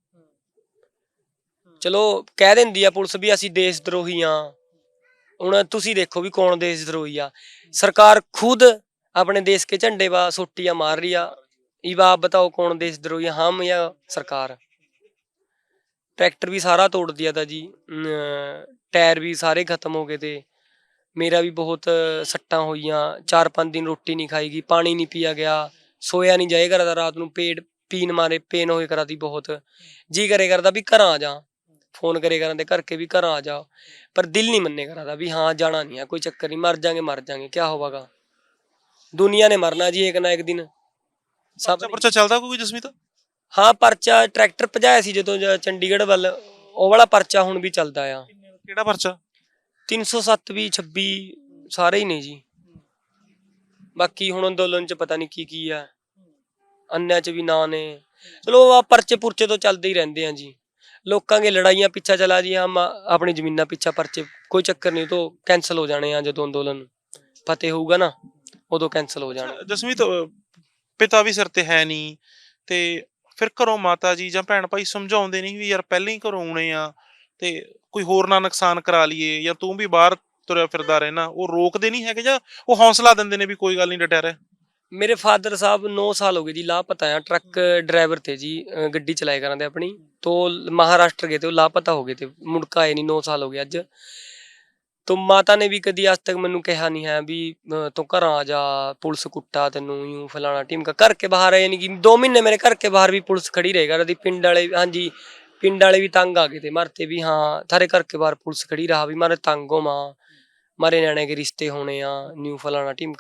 ਚਲੋ, ਕਹਿ ਦਿੰਦੀ ਆ ਪੁਲਿਸ ਵੀ ਅਸੀਂ ਦੇਸ਼ ਦਰੋਹੀ ਆ। ਹੁਣ ਤੁਸੀਂ ਦੇਖੋ ਵੀ ਕੌਣ ਦੇਸ਼ ਦਰੋਹੀ ਆ। ਸਰਕਾਰ ਖੁਦ ਆਪਣੇ ਦੇਸ਼ ਕੇ ਝੰਡੇ ਵਾ, ਸੁੱਟੀਆਂ ਮਾਰ ਰਹੀ ਆ। ਇਹ ਆਪ ਬਤਾਓ ਕੌਣ ਦੇਸ਼ ਦਰੋਹੀ ਹਮ ਜਾਂ ਸਰਕਾਰ? ਟਰੈਕਟਰ ਵੀ ਸਾਰਾ ਤੋੜ ਦਿਆ ਤਾ ਜੀ ਟਾਇਰ ਵੀ ਸਾਰੇ ਖਤਮ ਹੋ ਗਏ ਤੇ ਮੇਰਾ ਵੀ ਬਹੁਤ ਸੱਟਾਂ ਹੋਈਆਂ, ਚਾਰ ਪੰਜ ਦਿਨ ਰੋਟੀ ਨਹੀਂ ਖਾਈਗੀ ਪਾਣੀ ਨਹੀਂ ਪੀਆ ਗਿਆ, ਸੋਇਆ ਨਹੀਂ ਜਾਏ ਕਰਦਾ ਰਾਤ ਨੂੰ, ਪੇਟ ਪੀਣ ਮਾਰੇ, ਪੇਨ ਹੋਏ ਕਰਾਦੀ ਬਹੁਤ। ਜੀ ਕਰੇ ਕਰਦਾ ਵੀ ਘਰਾਂ ਆ ਜਾ, ਫੋਨ ਕਰੇ ਕਰਨ ਦੇ ਕਰਕੇ ਵੀ ਘਰਾਂ ਆ ਜਾ, ਪਰ ਦਿਲ ਨਹੀਂ ਮੰਨੇ ਕਰਾਦਾ ਵੀ ਹਾਂ ਜਾਣਾ ਨਹੀਂ ਆ, ਕੋਈ ਚੱਕਰ ਨਹੀਂ, ਮਰ ਜਾਾਂਗੇ, ਮਰ ਜਾਗੇ ਕੀ ਹੋਵਾਗਾ। ਦੁਨੀਆ ਨੇ ਮਰਨਾ ਜੀ, ਇੱਕ ਨਾ ਇੱਕ ਦਿਨ। ਸਭ ਪਰਚਾ ਚੱਲਦਾ ਕੋਈ ਜਸਮੀਤ? ਹਾਂ ਪਰਚਾ ਟਰੈਕਟਰ ਭਜਾਇਆ ਸੀ ਜਦੋਂ ਜ- ਚੰਡੀਗੜ੍ਹ ਵੱਲ। ਉਹ ਵਾਲਾ ਪਰਚਾ ਹੁਣ ਵੀ ਚੱਲਦਾ ਆ। ਕਿਹੜਾ ਪਰਚਾ? 307 ਵੀ 26 ਸਾਰੇ ਹੀ ਨੇ ਜੀ। ਬਾਕੀ ਹੁਣ ਅੰਦੋਲਨ ਚ ਪਤਾ ਨਹੀਂ ਕੀ ਕੀ ਆ। ਅੰਨਿਆਂ ਚ ਵੀ ਨਾਂ ਨੇ। ਚਲੋ ਆ ਪਰਚੇ ਪੁਰਚੇ ਤੋਂ ਚੱਲਦੇ ਹੀ ਰਹਿੰਦੇ ਆ ਜੀ। ਲੋਕਾਂ ਦੇ ਲੜਾਈਆਂ ਪਿੱਛਾ ਚਲਾ ਜੀ ਹਮ ਆਪਣੀ ਜ਼ਮੀਨਾਂ ਪਿੱਛਾ ਪਰਚੇ ਕੋਈ ਚੱਕਰ ਨਹੀਂ ਤੋਂ ਕੈਨਸਲ ਹੋ ਜਾਣੇ ਆ ਜਦੋਂ ਅੰਦੋਲਨ ਫਤਿਹ ਹੋਊਗਾ ਨਾ ਉਦੋਂ ਕੈਨਸਲ ਹੋ ਜਾਣਾ। ਜਸਮੀਤ ਅਹ, ਪਿਤਾ ਵੀ ਸਿਰ ਤੇ ਹੈ ਨਹੀਂ ਤੇ ਫਿਰ ਘਰੋਂ ਮਾਤਾ ਜੀ ਜਾਂ ਭੈਣ ਭਾਈ ਸਮਝਾਉਂਦੇ ਨਹੀਂ ਵੀ ਯਾਰ ਪਹਿਲਾਂ ਹੀ ਘਰੋਂ ਆਉਣੇ ਆ ਤੇ ਕੋਈ ਹੋਰ ਨਾ ਨੁਕਸਾਨ ਕਰਾ ਲਈਏ ਜਾਂ ਤੂੰ ਵੀ ਬਾਹਰ ਤੁਰਿਆ ਫਿਰਦਾ ਰਹਿਣਾ ਉਹ ਰੋਕਦੇ ਨਹੀਂ ਹੈਗੇ ਜਾਂ ਉਹ ਹੌਸਲਾ ਦਿੰਦੇ ਨੇ ਵੀ ਕੋਈ ਗੱਲ ਨਹੀਂ ਡਟਿਆ ਰਹਿ? ਮੇਰੇ ਫਾਦਰ ਸਾਹਿਬ 9 ਸਾਲ ਹੋ ਗਏ ਜੀ, ਲਾਪਤਾ ਆ, ਟਰੱਕ ਡਰਾਈਵਰ ਤੇ ਜੀ ਗੱਡੀ ਚਲਾਏ ਕਰਾਂਦੇ ਆਪਣੀ, ਤੋਂ ਮਹਾਰਾਸ਼ਟਰ ਗਏ ਤੇ ਉਹ ਲਾਪਤਾ ਹੋ ਗਏ ਤੇ ਮੁੜਕਾ ਆਏ ਨਹੀਂ 9 ਸਾਲ ਹੋ ਗਏ ਅੱਜ। तो ਮਾਤਾ ਨੇ ਵੀ ਕਦੀ ਅੱਜ ਤੱਕ ਮੈਨੂੰ ਕਿਹਾ ਨਹੀਂ ਹੈ ਵੀ ਤੂੰ ਘਰਾਂ ਆ ਜਾ, ਪੁਲਿਸ ਕੁੱਟਾ ਤੈਨੂੰ ਯੂੰ ਫਲਾਣਾ ਟੀਮ ਘਰ ਕੇ ਬਾਹਰ ਆਏ ਨਹੀਂ ਕਿ 2 ਮਹੀਨੇ ਮੇਰੇ ਘਰ ਕੇ ਬਾਹਰ ਵੀ ਪੁਲਿਸ ਖੜੀ ਰਹੇਗਾ ਰਦੀ ਪਿੰਡ ਵਾਲੇ, ਹਾਂਜੀ, ਪਿੰਡ ਵਾਲੇ ਵੀ ਤੰਗ ਆ ਗਏ ਤੇ ਮਰਤੇ ਵੀ ਹਾਂ ਥਾਰੇ ਘਰ ਕੇ ਬਾਹਰ ਪੁਲਿਸ ਖੜੀ ਰਹਾ ਵੀ ਮਾਰੇ ਤੰਗ ਹੋ ਮਾਂ ਮਾਰੇ ਨਿਆਣੇ ਕੇ ਰਿਸ਼ਤੇ ਹੋਣੇ ਆ ਨਿਊ ਫਲਾਣਾ ਟੀਮ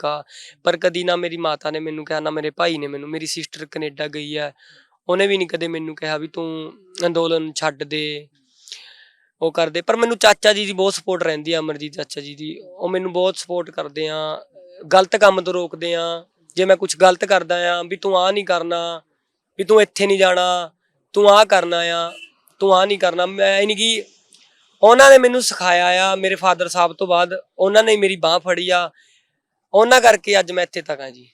ਪਰ ਕਦੀ ਨਾ ਮੇਰੀ ਮਾਤਾ ਨੇ ਮੈਨੂੰ ਕਿਹਾ, ਨਾ ਮੇਰੇ ਭਾਈ ਨੇ ਮੈਨੂੰ, ਮੇਰੀ ਸਿਸਟਰ ਕੈਨੇਡਾ ਗਈ ਹੈ, ਉਹਨੇ ਵੀ ਨਹੀਂ ਕਦੇ ਮੈਨੂੰ ਕਿਹਾ ਵੀ ਤੂੰ ਅੰਦੋਲਨ ਛੱਡ ਦੇ ਉਹ ਕਰਦੇ, ਪਰ ਮੈਨੂੰ ਚਾਚਾ ਜੀ ਦੀ ਬਹੁਤ ਸਪੋਰਟ ਰਹਿੰਦੀ ਆ, ਅਮਰਜੀਤ ਚਾਚਾ ਜੀ ਦੀ। ਉਹ ਮੈਨੂੰ ਬਹੁਤ ਸਪੋਰਟ ਕਰਦੇ ਆ, ਗਲਤ ਕੰਮ ਤੋਂ ਰੋਕਦੇ ਆ। ਜੇ ਮੈਂ ਕੁਝ ਗਲਤ ਕਰਦਾ ਆ, ਵੀ ਤੂੰ ਆ ਨਹੀਂ ਕਰਨਾ, ਵੀ ਤੂੰ ਇੱਥੇ ਨਹੀਂ ਜਾਣਾ, ਤੂੰ ਆ ਕਰਨਾ ਆ, ਤੂੰ ਆ ਨਹੀਂ ਕਰਨਾ। ਮੈਂ ਨਹੀਂ ਕਿ ਉਹਨਾਂ ਨੇ ਮੈਨੂੰ ਸਿਖਾਇਆ ਆ, ਮੇਰੇ ਫਾਦਰ ਸਾਹਿਬ ਤੋਂ ਬਾਅਦ ਉਹਨਾਂ ਨੇ ਮੇਰੀ ਬਾਹ ਫੜੀ ਆ। ਉਹਨਾਂ ਕਰਕੇ ਅੱਜ ਮੈਂ ਇੱਥੇ ਤੱਕ ਹਾਂ ਜੀ।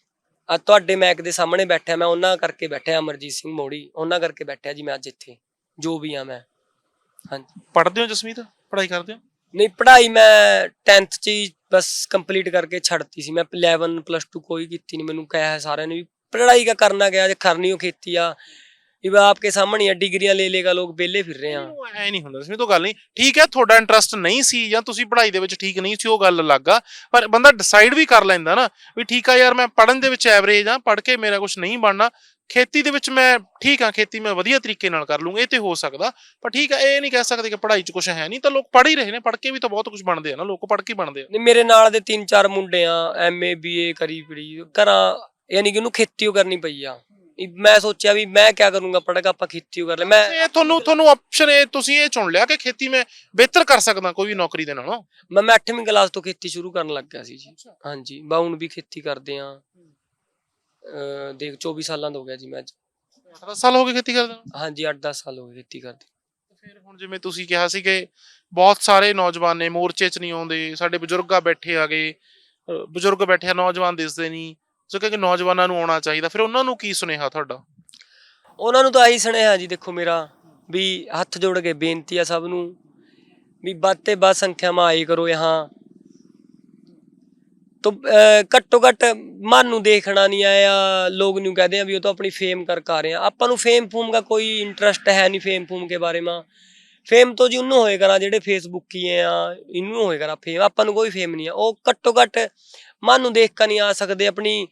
ਅੱਜ ਤੁਹਾਡੇ ਮੈਕ ਦੇ ਸਾਹਮਣੇ ਬੈਠਿਆ, ਮੈਂ ਉਹਨਾਂ ਕਰਕੇ ਬੈਠਿਆ, ਅਮਰਜੀਤ ਸਿੰਘ ਮੋੜੀ, ਉਹਨਾਂ ਕਰਕੇ ਬੈਠਿਆ ਜੀ ਮੈਂ ਅੱਜ ਇੱਥੇ, ਜੋ ਵੀ ਆ ਮੈਂ। ਹਾਂਜੀ। ਪੜ੍ਹਦੇ ਹੋ ਜਸਮੀਤ? ਪੜ੍ਹਾਈ ਕਰਦੇ ਹੋ? ਨਹੀਂ ਪੜ੍ਹਾਈ ਮੈਂ 10th ਚ ਹੀ ਬਸ ਕੰਪਲੀਟ ਕਰਕੇ ਛੱਡਤੀ ਸੀ। ਮੈਂ 11 ਪਲੱਸ 2 ਕੋਈ ਕੀਤੀ ਨਹੀਂ ਮੈਨੂੰ ਕਿਹਾ ਹੈ ਸਾਰਿਆਂ ਨੇ ਵੀ ਪੜ੍ਹਾਈ ਕਾ ਕਰਨਾ ਗਿਆ ਜੇ ਕਰਨੀ ਹੋ ਖੇਤੀ ਆ। ਇਹ ਵੀ ਆਪਕੇ ਸਾਹਮਣੇ ਆ ਡਿਗਰੀਆਂ ਲੈ ਲੇਗਾ ਲੋਕ ਵਿਹਲੇ ਫਿਰ ਰਹੇ ਆ। ਐ ਨਹੀਂ ਹੁੰਦਾ ਜਸਮੀਤ ਉਹ ਗੱਲ ਨਹੀਂ। ਠੀਕ ਹੈ ਤੁਹਾਡਾ ਇੰਟਰਸਟ ਨਹੀਂ ਸੀ ਜਾਂ ਤੁਸੀਂ ਪੜ੍ਹਾਈ ਦੇ ਵਿੱਚ ਠੀਕ ਨਹੀਂ ਸੀ ਉਹ ਗੱਲ ਅਲੱਗ ਆ। ਪਰ ਬੰਦਾ ਡਿਸਾਈਡ ਵੀ ਕਰ ਲੈਂਦਾ ਨਾ ਵੀ ਠੀਕ ਆ ਯਾਰ ਮੈਂ ਪੜ੍ਹਨ ਦੇ ਵਿੱਚ ਐਵਰੇਜ ਆ ਪੜ੍ਹ ਕੇ ਮੇਰਾ ਕੁਝ ਨਹੀਂ ਬਣਨਾ। ਖੇਤੀ ਦੇ ਵਿੱਚ ਮੈਂ ਠੀਕ ਆ ਖੇਤੀ ਮੈਂ ਵਧੀਆ ਤਰੀਕੇ ਨਾਲ ਕਰ ਲੂੰਗਾ ਇਹ ਤੇ ਹੋ ਸਕਦਾ ਪਰ ਠੀਕ ਆ ਇਹ ਨਹੀਂ ਕਹਿ ਸਕਦੇ ਕਿ ਪੜ੍ਹਾਈ 'ਚ ਕੁਝ ਹੈ ਨਹੀਂ ਤਾਂ ਲੋਕ ਪੜ੍ਹ ਹੀ ਰਹੇ ਨੇ ਪੜ੍ਹ ਕੇ ਵੀ ਤਾਂ ਬਹੁਤ ਕੁਝ ਬਣਦੇ ਆ ਨਾ ਲੋਕ ਪੜ੍ਹ ਕੇ ਬਣਦੇ ਆ। ਨਹੀਂ ਮੇਰੇ ਨਾਲ ਦੇ ਤਿੰਨ ਚਾਰ ਮੁੰਡੇ ਆ ਐਮਏ ਬੀਏ ਕਰੀ ਪੜੀ ਘਰਾਂ ਯਾਨੀ ਕਿ ਉਹਨੂੰ ਖੇਤੀ ਕਰਨੀ ਪਈ ਆ। ਮੈਂ ਸੋਚਿਆ ਵੀ ਮੈਂ ਕੀ ਕਰੂੰਗਾ ਪੜ੍ਹ ਕੇ ਆਪਾਂ ਖੇਤੀ ਕਰ ਲੈ ਮੈਂ ਇਹ ਤੁਹਾਨੂੰ ਤੁਹਾਨੂੰ ਆਪਸ਼ਨ ਇਹ ਤੁਸੀਂ ਇਹ ਚੁਣ ਲਿਆ ਕਿ ਖੇਤੀ ਮੈਂ ਬਿਹਤਰ ਕਰ ਸਕਦਾ ਕੋਈ ਵੀ ਨੌਕਰੀ ਦੇ ਨਾਲੋਂ? ਮੈਂ ਮੈਂ 8ਵੀਂ ਕਲਾਸ ਤੋਂ ਖੇਤੀ ਸ਼ੁਰੂ ਕਰਨ ਲੱਗ ਗਿਆ ਸੀ ਜੀ। ਹਾਂਜੀ ਬਾ ਹੁਣ ਵੀ ਖੇਤੀ ਕਰਦੇ ਆ। ਦੇਖ 24 ਸਾਲਾਂ ਦਾ ਹੋ ਗਿਆ ਜੀ ਮੈਂ ਅੱਜ। 10 ਸਾਲ ਹੋ ਗਏ ਖੇਤੀ ਕਰਦੇ ਨੂੰ? ਹਾਂਜੀ 8-10 ਸਾਲ ਹੋ ਗਏ ਖੇਤੀ ਕਰਦੇ। ਫਿਰ ਹੁਣ ਜਿਵੇਂ ਤੁਸੀਂ ਕਿਹਾ ਸੀ ਕਿ ਬਹੁਤ ਸਾਰੇ ਨੌਜਵਾਨ ਨੇ ਮੋਰਚੇ 'ਚ ਨਹੀਂ ਆਉਂਦੇ ਸਾਡੇ ਬਜ਼ੁਰਗਾ ਬੈਠੇ ਆਗੇ ਬਜ਼ੁਰਗ ਬੈਠੇ ਆ ਨੌਜਵਾਨ ਦਿਸਦੇ ਨਹੀਂ। ਸੋ ਕਿ ਨੌਜਵਾਨਾਂ ਨੂੰ ਆਉਣਾ ਚਾਹੀਦਾ ਫਿਰ ਉਹਨਾਂ ਨੂੰ ਕੀ ਸੁਨੇਹਾ ਤੁਹਾਡਾ? ਉਹਨਾਂ ਨੂੰ ਤਾਂ ਆਹੀ ਸੁਨੇਹਾ ਜੀ ਦੇਖੋ ਮੇਰਾ ਵੀ ਹੱਥ ਜੋੜ ਕੇ ਬੇਨਤੀ ਆ ਸਭ ਨੂੰ ਵੀ ਵੱਧ ਤੇ ਵੱਧ ਸੰਖਿਆ ਮਾ ਆਈ ਕਰੋ ਯਹਾਂ। ਤੋ ਘੱਟੋ ਘੱਟ ਮਨ ਨੂੰ ਦੇਖਣਾ ਨਹੀਂ ਆਇਆ, ਲੋਕ ਨੂੰ ਕਹਦੇ ਆ ਵੀ ਉਹ ਤਾਂ ਆਪਣੀ ਫੇਮ ਕਰਕੇ ਆ ਰਹੇ ਆ। ਆਪਾਂ ਨੂੰ ਫੇਮ ਫੂਮ ਦਾ ਕੋਈ ਇੰਟਰਸਟ ਹੈ ਨਹੀਂ ਫੇਮ ਫੂਮ ਕੇ ਬਾਰੇ ਮਾ। ਫੇਮ ਤੋਂ ਜੀ ਉਹਨੂੰ ਹੋਏ ਨਾ ਜਿਹੜੇ ਫੇਸਬੁੱਕ ਕੀ ਆ, ਇਹਨੂੰ ਹੋਏ ਨਾ ਫੇਮ ਆਪਾਂ ਨੂੰ ਕੋਈ ਫੇਮ ਨਹੀਂ ਆ। ਉਹ ਘੱਟੋ ਘੱਟ ਮਨ ਨੂੰ ਦੇਖ ਕੇ ਨਹੀਂ ਆ ਸਕਦੇ, ਆਪਣੀ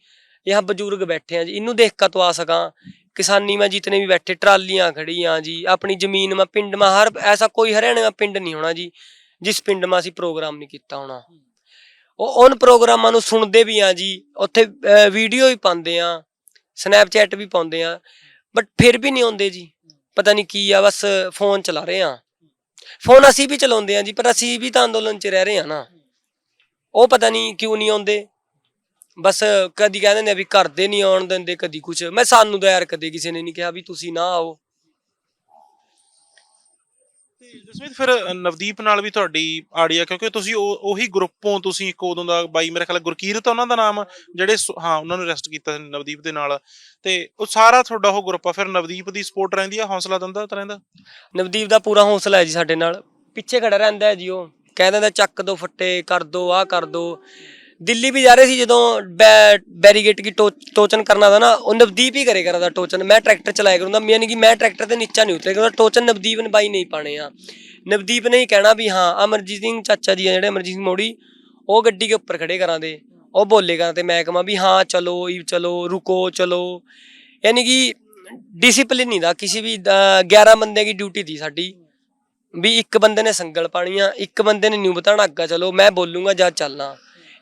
ਯਹਾਂ ਬਜ਼ੁਰਗ ਬੈਠੇ ਆ ਜੀ। ਇਹਨੂੰ ਦੇਖ ਕੇ ਤੋਂ ਆ ਸਕਾਂ। ਕਿਸਾਨੀ ਮੈਂ ਜਿਤਨੇ ਵੀ ਬੈਠੇ, ਟਰਾਲੀਆਂ ਖੜੀਆਂ ਜੀ। ਆਪਣੀ ਜ਼ਮੀਨ ਮੈਂ ਪਿੰਡ, ਮੈਂ ਹਰ, ਐਸਾ ਕੋਈ ਹਰਿਆਣੇ ਪਿੰਡ ਨਹੀਂ ਹੋਣਾ ਜੀ, ਜਿਸ ਪਿੰਡ ਮੈਂ ਅਸੀਂ ਪ੍ਰੋਗਰਾਮ ਨਹੀਂ ਕੀਤਾ ਹੋਣਾ। ਉਹ ਉਹਨ ਪ੍ਰੋਗਰਾਮਾਂ ਨੂੰ ਸੁਣਦੇ ਵੀ ਆ ਜੀ। ਉੱਥੇ ਵੀਡੀਓ ਵੀ ਪਾਉਂਦੇ ਆ ਸਨੈਪਚੈਟ ਵੀ ਪਾਉਂਦੇ ਆ ਬਟ ਫਿਰ ਵੀ ਨਹੀਂ ਆਉਂਦੇ ਜੀ। ਪਤਾ ਨਹੀਂ ਕੀ ਆ, ਬਸ ਫੋਨ ਚਲਾ ਰਹੇ ਆ। ਫੋਨ ਅਸੀਂ ਵੀ ਚਲਾਉਂਦੇ ਆ ਜੀ, ਪਰ ਅਸੀਂ ਵੀ ਤਾਂ ਅੰਦੋਲਨ 'ਚ ਰਹਿ ਰਹੇ ਆ ਨਾ। ਉਹ ਪਤਾ ਨਹੀਂ ਕਿਉਂ ਨਹੀਂ ਆਉਂਦੇ। ਬਸ ਕਦੀ ਕਹਿੰਦੇ ਨੇ ਵੀ ਘਰ ਦੇ ਨਹੀਂ ਆਉਣ ਦਿੰਦੇ, ਕਦੀ ਕੁਛ। ਮੈਂ ਸਾਨੂੰ ਤਾਂ ਯਾਰ ਕਦੇ ਕਿਸੇ ਨੇ ਨਹੀਂ ਕਿਹਾ ਵੀ ਤੁਸੀਂ ਨਾ ਆਓ। ਜਸਮੀਤ ਫਿਰ ਨਵਦੀਪ ਨਾਲ ਵੀ ਤੁਹਾਡੀ ਆੜੀ ਆ, ਕਿਉਂਕਿ ਤੁਸੀਂ ਉਹੀ ਗਰੁੱਪੋਂ ਤੁਸੀਂ ਇੱਕ ਉਦੋਂ ਦਾ ਬਾਈ ਮੇਰੇ ਖਿਆਲ ਗੁਰਕੀਰਤ ਉਹਨਾਂ ਦਾ ਨਾਮ, ਜਿਹੜੇ ਹਾਂ, ਉਹਨਾਂ ਨੂੰ ਅਰੈਸਟ ਕੀਤਾ ਨਵਦੀਪ ਦੇ ਨਾਲ। ਤੇ ਉਹ ਸਾਰਾ ਤੁਹਾਡਾ ਉਹ ਗਰੁੱਪ ਆ, ਫਿਰ ਨਵਦੀਪ ਦੀ ਸਪੋਰਟ ਰਹਿੰਦੀ ਆ, ਹੌਸਲਾ ਦਿੰਦਾ ਤਾਂ ਰਹਿੰਦਾ? ਨਵਦੀਪ ਦਾ ਪੂਰਾ ਹੌਸਲਾ ਹੈ ਜੀ ਸਾਡੇ ਨਾਲ। ਪਿੱਛੇ ਖੜਾ ਰਹਿੰਦਾ ਹੈ ਜੀ ਉਹ। ਕਹਿ ਦਿੰਦਾ, ਚੱਕ ਦੋ ਫੱਟੇ, ਕਰ ਦੋ, ਆਹ ਕਰ ਦੋ। ਦਿੱਲੀ ਵੀ ਜਾ ਰਹੇ ਸੀ ਜਦੋਂ ਬੈਰੀਗੇਟ ਕੀ ਟੋ- ਟੋਚਨ ਕਰਨਾ था ना वो नवदीप ही करे करा था टोचन मैं ट्रैक्टर चलाया करूंगा यानी कि मैं ट्रैक्टर ਤੇ ਨੀਚਾ ਨਹੀਂ ਉਤਰੇਗਾ ਟੋਚਨ ਨਵਦੀਪ ਨੇ ਬਾਈ ਨਹੀਂ ਪਾਣੇ ਆ ਨਵਦੀਪ ਨੇ ਹੀ ਕਹਿਣਾ ਵੀ ਹਾਂ ਅਮਰਜੀਤ ਸਿੰਘ ਚਾਚਾ ਜੀ ਆ ਜਿਹੜੇ ਅਮਰਜੀਤ ਸਿੰਘ ਮੋੜੀ ਉਹ ਗੱਡੀ ਦੇ ਉੱਪਰ ਖੜੇ ਕਰਾਂ ਦੇ ਉਹ ਬੋਲੇਗਾ ਤੇ ਮੈਂ ਕਹਾਂ ਵੀ ਹਾਂ ਚਲੋ ਇਹ ਚਲੋ ਰੁਕੋ ਚਲੋ ਯਾਨੀ ਕਿ ਡਿਸਪਲਿਨ ਨਹੀਂ ਦਾ ਕਿਸੇ ਵੀ ਅਹ, 11 ਬੰਦੇ ਦੀ ਡਿਊਟੀ ਦੀ ਸਾਡੀ ਵੀ ਇੱਕ ਬੰਦੇ ਨੇ ਸੰਗਲ ਪਾਣੀ ਆ ਇੱਕ ਬੰਦੇ ਨੇ ਨਿਊ ਬਤਾਣਾ ਅੱਗਾ ਚਲੋ ਮੈਂ ਬੋਲੂੰਗਾ ਜਾਂ ਚੱਲਣਾ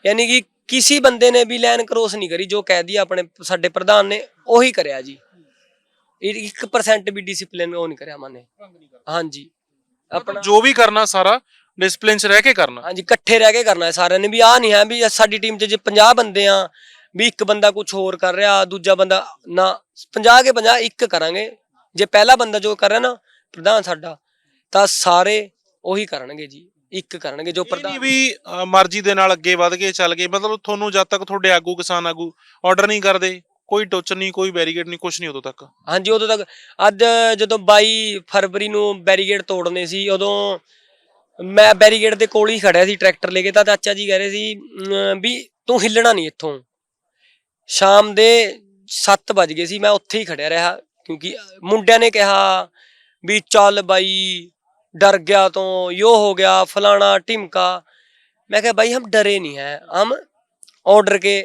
ਯਾਨੀ ਕਿ ਕਿਸੇ ਬੰਦੇ ਨੇ ਵੀ ਲਾਈਨ ਕ੍ਰੋਸ ਨਹੀਂ ਕਰੀ ਜੋ ਕਹਿ ਦਿਆ ਆਪਣੇ ਸਾਡੇ ਪ੍ਰਧਾਨ ਨੇ ਉਹੀ ਕਰਿਆ ਜੀ। ਇਹ 1% ਵੀ ਡਿਸਪਲਿਨ ਉਹ ਨਹੀਂ ਕਰਿਆ ਮਾਨੇ। ਹਾਂਜੀ। ਆਪਣਾ ਜੋ ਵੀ ਕਰਨਾ ਸਾਰਾ ਡਿਸਪਲਿਨ 'ਚ ਰਹਿ ਕੇ ਕਰਨਾ। ਹਾਂਜੀ ਇਕੱਠੇ ਰਹਿ ਕੇ ਕਰਨਾ। ਹੈ ਸਾਰਿਆਂ ਨੇ ਵੀ ਆਹ ਨਹੀਂ ਹੈ ਵੀ ਸਾਡੀ ਟੀਮ 'ਚ ਜੇ 50 ਬੰਦੇ ਆ ਵੀ ਇੱਕ ਬੰਦਾ ਕੁਝ ਹੋਰ ਕਰ ਰਿਹਾ ਦੂਜਾ ਬੰਦਾ ਨਾ 50 ਕੇ 50 ਇੱਕ ਕਰਾਂਗੇ। ਜੇ ਪਹਿਲਾ ਬੰਦਾ ਜੋ ਕਰ ਰਿਹਾ ਨਾ ਪ੍ਰਧਾਨ ਸਾਡਾ ਤਾਂ ਸਾਰੇ ਉਹੀ ਕਰਨਗੇ ਜੀ। ਇੱਕ ਕਰਨਗੇ ਜੋ ਪ੍ਰਧਾਨ ਵੀ ਮਰਜ਼ੀ ਦੇ ਨਾਲ ਅੱਗੇ ਵਧ ਕੇ ਚੱਲ ਗਏ ਮਤਲਬ ਤੁਹਾਨੂੰ ਜਦ ਤੱਕ ਤੁਹਾਡੇ ਆਗੂ ਕਿਸਾਨ ਆਗੂ ਆਰਡਰ ਨਹੀਂ ਕਰਦੇ ਕੋਈ ਟੋਚਨ ਨਹੀਂ ਕੋਈ ਬੈਰੀਗੇਡ ਨਹੀਂ ਕੁਝ ਨਹੀਂ ਉਦੋਂ ਤੱਕ। ਹਾਂਜੀ ਉਦੋਂ ਤੱਕ। ਅੱਜ ਜਦੋਂ 22 ਫਰਵਰੀ ਨੂੰ ਬੈਰੀਗੇਡ ਤੋੜਨੇ ਸੀ ਉਦੋਂ ਮੈਂ ਬੈਰੀਗੇਡ ਦੇ ਕੋਲ ਹੀ ਖੜਿਆ ਸੀ ਟਰੈਕਟਰ ਲੈ ਕੇ ਤਾਂ ਚਾਚਾ ਜੀ ਕਹਿ ਰਹੇ ਸੀ ਵੀ ਤੂੰ ਹਿੱਲਣਾ ਨਹੀਂ ਇੱਥੋਂ। ਸ਼ਾਮ ਦੇ 7 ਵਜ ਗਏ ਸੀ ਮੈਂ ਉੱਥੇ ਹੀ ਖੜਿਆ ਰਿਹਾ ਕਿਉਂਕਿ ਮੁੰਡਿਆਂ ਨੇ ਕਿਹਾ ਵੀ ਚੱਲ ਬਾਈ डर गया तो यो हो गया फलाना टिमका मैं कहा भाई हम डरे नहीं हैं हम ऑर्डर के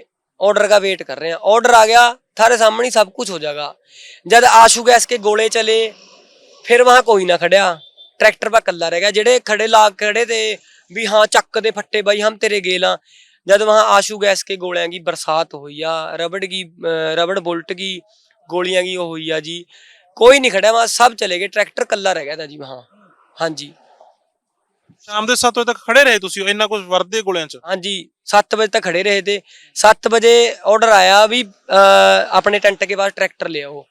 ऑर्डर का वेट कर रहे हैं ऑर्डर आ गया थारे सामने सब कुछ हो जाएगा जब आशू गैस के गोले चले फिर वहाँ कोई ना खड़ा ट्रैक्टर पर कल्ला रह गया जेडे खड़े लाग खड़े थे भी हाँ चक दे फट्टे भाई हम तेरे गेला जब वहाँ आशू गैस के गोलियां की बरसात हुई आ रबड़ की रबड़ बुलट की गोलियां की हुई आ जी कोई नहीं खड़ा वहाँ सब चले गए ट्रैक्टर कल्ला रह गया था जी वहाँ जी ਸ਼ਾਮ ਦੇ 7 ਵਜੇ ਤੱਕ ਖੜੇ ਰਹੇ ਤੁਸੀਂ ਇੰਨਾ ਕੁਝ ਵਰਦੇ ਗੋਲਿਆਂ 'ਚ? ਹਾਂਜੀ 7 ਵਜੇ ਤੱਕ ਖੜੇ ਰਹੇ ਤੇ 7 ਵਜੇ ਆਰਡਰ ਆਇਆ ਵੀ ਆਪਣੇ ਟੈਂਟ ਕੇ ਬਾਅਦ ਟਰੈਕਟਰ ਲਿਆਓ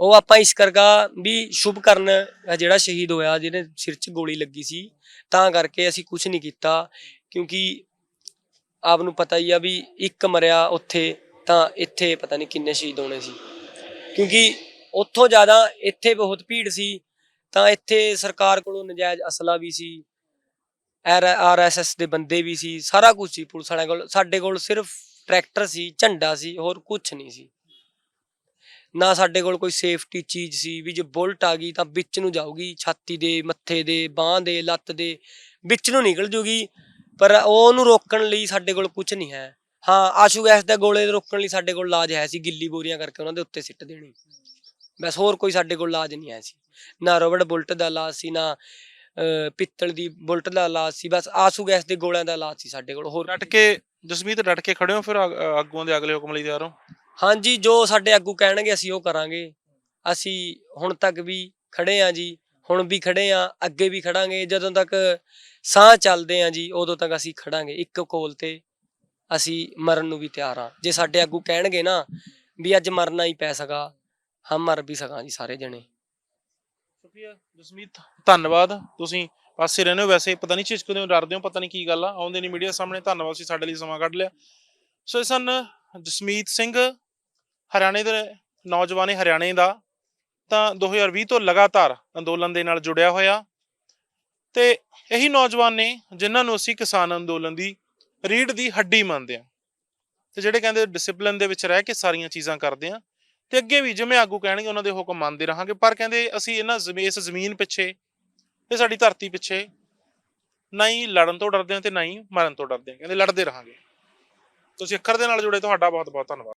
ਉਹ। ਆਪਾਂ ਇਸ ਕਰਗਾ ਵੀ ਸ਼ੁਭ ਕਰਨ ਜਿਹੜਾ ਸ਼ਹੀਦ ਹੋਇਆ ਜਿਹਨੇ ਸਿਰ 'ਚ ਗੋਲੀ ਲੱਗੀ ਸੀ ਤਾਂ ਕਰਕੇ ਅਸੀਂ ਕੁਝ ਨਹੀਂ ਕੀਤਾ ਕਿਉਂਕਿ ਆਪ ਨੂੰ ਪਤਾ ਹੀ ਆ ਵੀ ਇੱਕ ਮਰਿਆ ਉੱਥੇ ਤਾਂ ਇੱਥੇ ਪਤਾ ਨਹੀਂ ਕਿੰਨੇ ਸ਼ਹੀਦ ਹੋਣੇ ਸੀ। ਕਿਉਂਕਿ ਉੱਥੋਂ ਜ਼ਿਆਦਾ ਇੱਥੇ ਬਹੁਤ ਭੀੜ ਸੀ ਤਾਂ ਇੱਥੇ ਸਰਕਾਰ ਕੋਲੋਂ ਨਜਾਇਜ਼ ਅਸਲਾ ਵੀ ਸੀ ਆਰਐਸਐਸ ਦੇ ਬੰਦੇ ਵੀ ਸੀ, ਸਾਰਾ ਕੁਝ ਸੀ ਪੁਲਿਸ ਵਾਲਿਆਂ ਕੋਲ, ਸਾਡੇ ਕੋਲ ਸਿਰਫ ਟਰੈਕਟਰ ਸੀ, ਝੰਡਾ ਸੀ, ਹੋਰ ਕੁਝ ਨਹੀਂ ਸੀ। ਨਾ ਸਾਡੇ ਕੋਲ ਕੋਈ ਸੇਫਟੀ ਚੀਜ਼ ਸੀ ਵੀ ਜੇ ਬੁਲਟ ਆ ਗਈ ਤਾਂ ਵਿੱਚ ਨੂੰ ਜਾਊਗੀ, ਛਾਤੀ ਦੇ, ਮੱਥੇ ਦੇ, ਬਾਹ ਦੇ, ਲੱਤ ਦੇ, ਵਿੱਚ ਨੂੰ ਨਿਕਲ ਜੂਗੀ, ਪਰ ਉਹਨੂੰ ਰੋਕਣ ਲਈ ਸਾਡੇ ਕੋਲ ਕੁਝ ਨਹੀਂ ਹੈ। ਹਾਂ, ਆਸ਼ੂ ਗੈਸ ਦੇ ਗੋਲੇ ਰੋਕਣ ਲਈ ਸਾਡੇ ਕੋਲ ਇਲਾਜ ਹੈ ਸੀ, ਗਿੱਲੀ ਬੋਰੀਆਂ ਕਰਕੇ ਉਹਨਾਂ ਦੇ ਉੱਤੇ ਸਿੱਟ ਦੇਣੀ। ਬਸ ਹੋਰ ਕੋਈ ਸਾਡੇ ਕੋਲ ਇਲਾਜ ਨਹੀਂ ਹੈ ਸੀ। ਨਾ ਰਬੜ ਬੁਲਟ ਦਾ ਇਲਾਜ ਸੀ ਨਾ ਪਿੱਤਲ ਦੀ ਬੁਲਟ ਦਾ ਇਲਾਜ ਸੀ ਬਸ ਆਸੂ ਗੈਸ ਦੇ ਗੋਲਿਆਂ ਦਾ ਇਲਾਜ ਸੀ ਸਾਡੇ ਕੋਲ ਹੋਰ ਡਟ ਕੇ ਜਸਮੀਤ ਡਟ ਕੇ ਖੜੇ ਹੋ ਫਿਰ ਆਗ- ਆਗੂਆਂ ਦੇ ਅਗਲੇ ਹੁਕਮ ਲਈ ਤਿਆਰ ਹੋ? ਹਾਂਜੀ ਜੋ ਸਾਡੇ ਆਗੂ ਕਹਿਣਗੇ ਅਸੀਂ ਉਹ ਕਰਾਂਗੇ। ਅਸੀਂ ਹੁਣ ਤੱਕ ਵੀ ਖੜੇ ਆ ਜੀ ਹੁਣ ਵੀ ਖੜੇ ਆ ਅੱਗੇ ਵੀ ਖੜਾਂਗੇ ਜਦੋਂ ਤੱਕ ਸਾਹ ਚੱਲਦੇ ਆ ਜੀ ਉਦੋਂ ਤੱਕ ਅਸੀਂ ਖੜਾਂਗੇ ਇੱਕ ਕੋਲ ਤੇ ਅਸੀਂ ਮਰਨ ਨੂੰ ਵੀ ਤਿਆਰ ਆ ਜੇ ਸਾਡੇ ਆਗੂ ਕਹਿਣਗੇ ਨਾ ਵੀ ਅੱਜ ਮਰਨਾ ਹੀ ਪੈ ਸਕਾ ਹਮ ਮਰ ਵੀ ਸਕਾਂ ਜੀ ਸਾਰੇ ਜਣੇ। ਸ਼ੁਕਰੀਆ, ਜਸਮੀਤ, ਧੰਨਵਾਦ। ਤੁਸੀਂ ਪਾਸੇ ਰਹਿੰਦੇ ਹੋ ਵੈਸੇ, ਪਤਾ ਨਹੀਂ ਝਿਜਕਦੇ ਹੋ ਡਰਦੇ ਹੋ, ਪਤਾ ਨਹੀਂ ਕੀ ਗੱਲ ਆ। ਆਉਂਦੇ ਨਹੀਂ ਮੀਡੀਆ ਸਾਹਮਣੇ, ਧੰਨਵਾਦ ਤੁਸੀਂ ਸਾਡੇ ਲਈ ਸਮਾਂ ਕੱਢ ਲਿਆ। ਸੋ ਇਹ ਸਨ ਜਸਮੀਤ ਸਿੰਘ, ਹਰਿਆਣੇ ਦੇ ਨੌਜਵਾਨ ਹਰਿਆਣੇ ਦਾ। ਤਾਂ 2020 ਤੋਂ ਲਗਾਤਾਰ ਅੰਦੋਲਨ ਦੇ ਨਾਲ ਜੁੜਿਆ ਹੋਇਆ। ਤੇ ਇਹੀ ਨੌਜਵਾਨ ਨੇ ਜਿਨ੍ਹਾਂ ਨੂੰ ਅਸੀਂ ਕਿਸਾਨ ਅੰਦੋਲਨ ਦੀ ਰੀੜ ਦੀ ਹੱਡੀ ਮੰਨਦੇ ਆ ਤੇ ਜਿਹੜੇ ਕਹਿੰਦੇ ਡਿਸਪਲਿਨ ਦੇ ਵਿੱਚ ਰਹਿ ਕੇ ਸਾਰੀਆਂ ਚੀਜ਼ਾਂ ਕਰਦੇ ਆ ਤੇ ਅੱਗੇ ਵੀ ਜਿਵੇਂ ਆਗੂ ਕਹਿਣਗੇ ਉਹਨਾਂ ਦੇ ਹੁਕਮ ਮੰਨਦੇ ਰਹਾਂਗੇ, ਪਰ ਕਹਿੰਦੇ ਅਸੀਂ ਇਹਨਾਂ ਜ਼ਮੀ- ਇਸ ਜ਼ਮੀਨ ਪਿੱਛੇ ਇਹ ਸਾਡੀ ਧਰਤੀ ਪਿੱਛੇ ਨਾ ਹੀ ਲੜਨ ਤੋਂ ਡਰਦੇ ਹਾਂ ਤੇ ਨਾ ਹੀ ਮਰਨ ਤੋਂ ਡਰਦੇ ਹਾਂ, ਕਹਿੰਦੇ ਲੜਦੇ ਰਹਾਂਗੇ। ਤੁਸੀਂ ਅੱਖਰ ਦੇ ਨਾਲ ਜੁੜੇ, ਤੁਹਾਡਾ ਬਹੁਤ ਬਹੁਤ ਧੰਨਵਾਦ।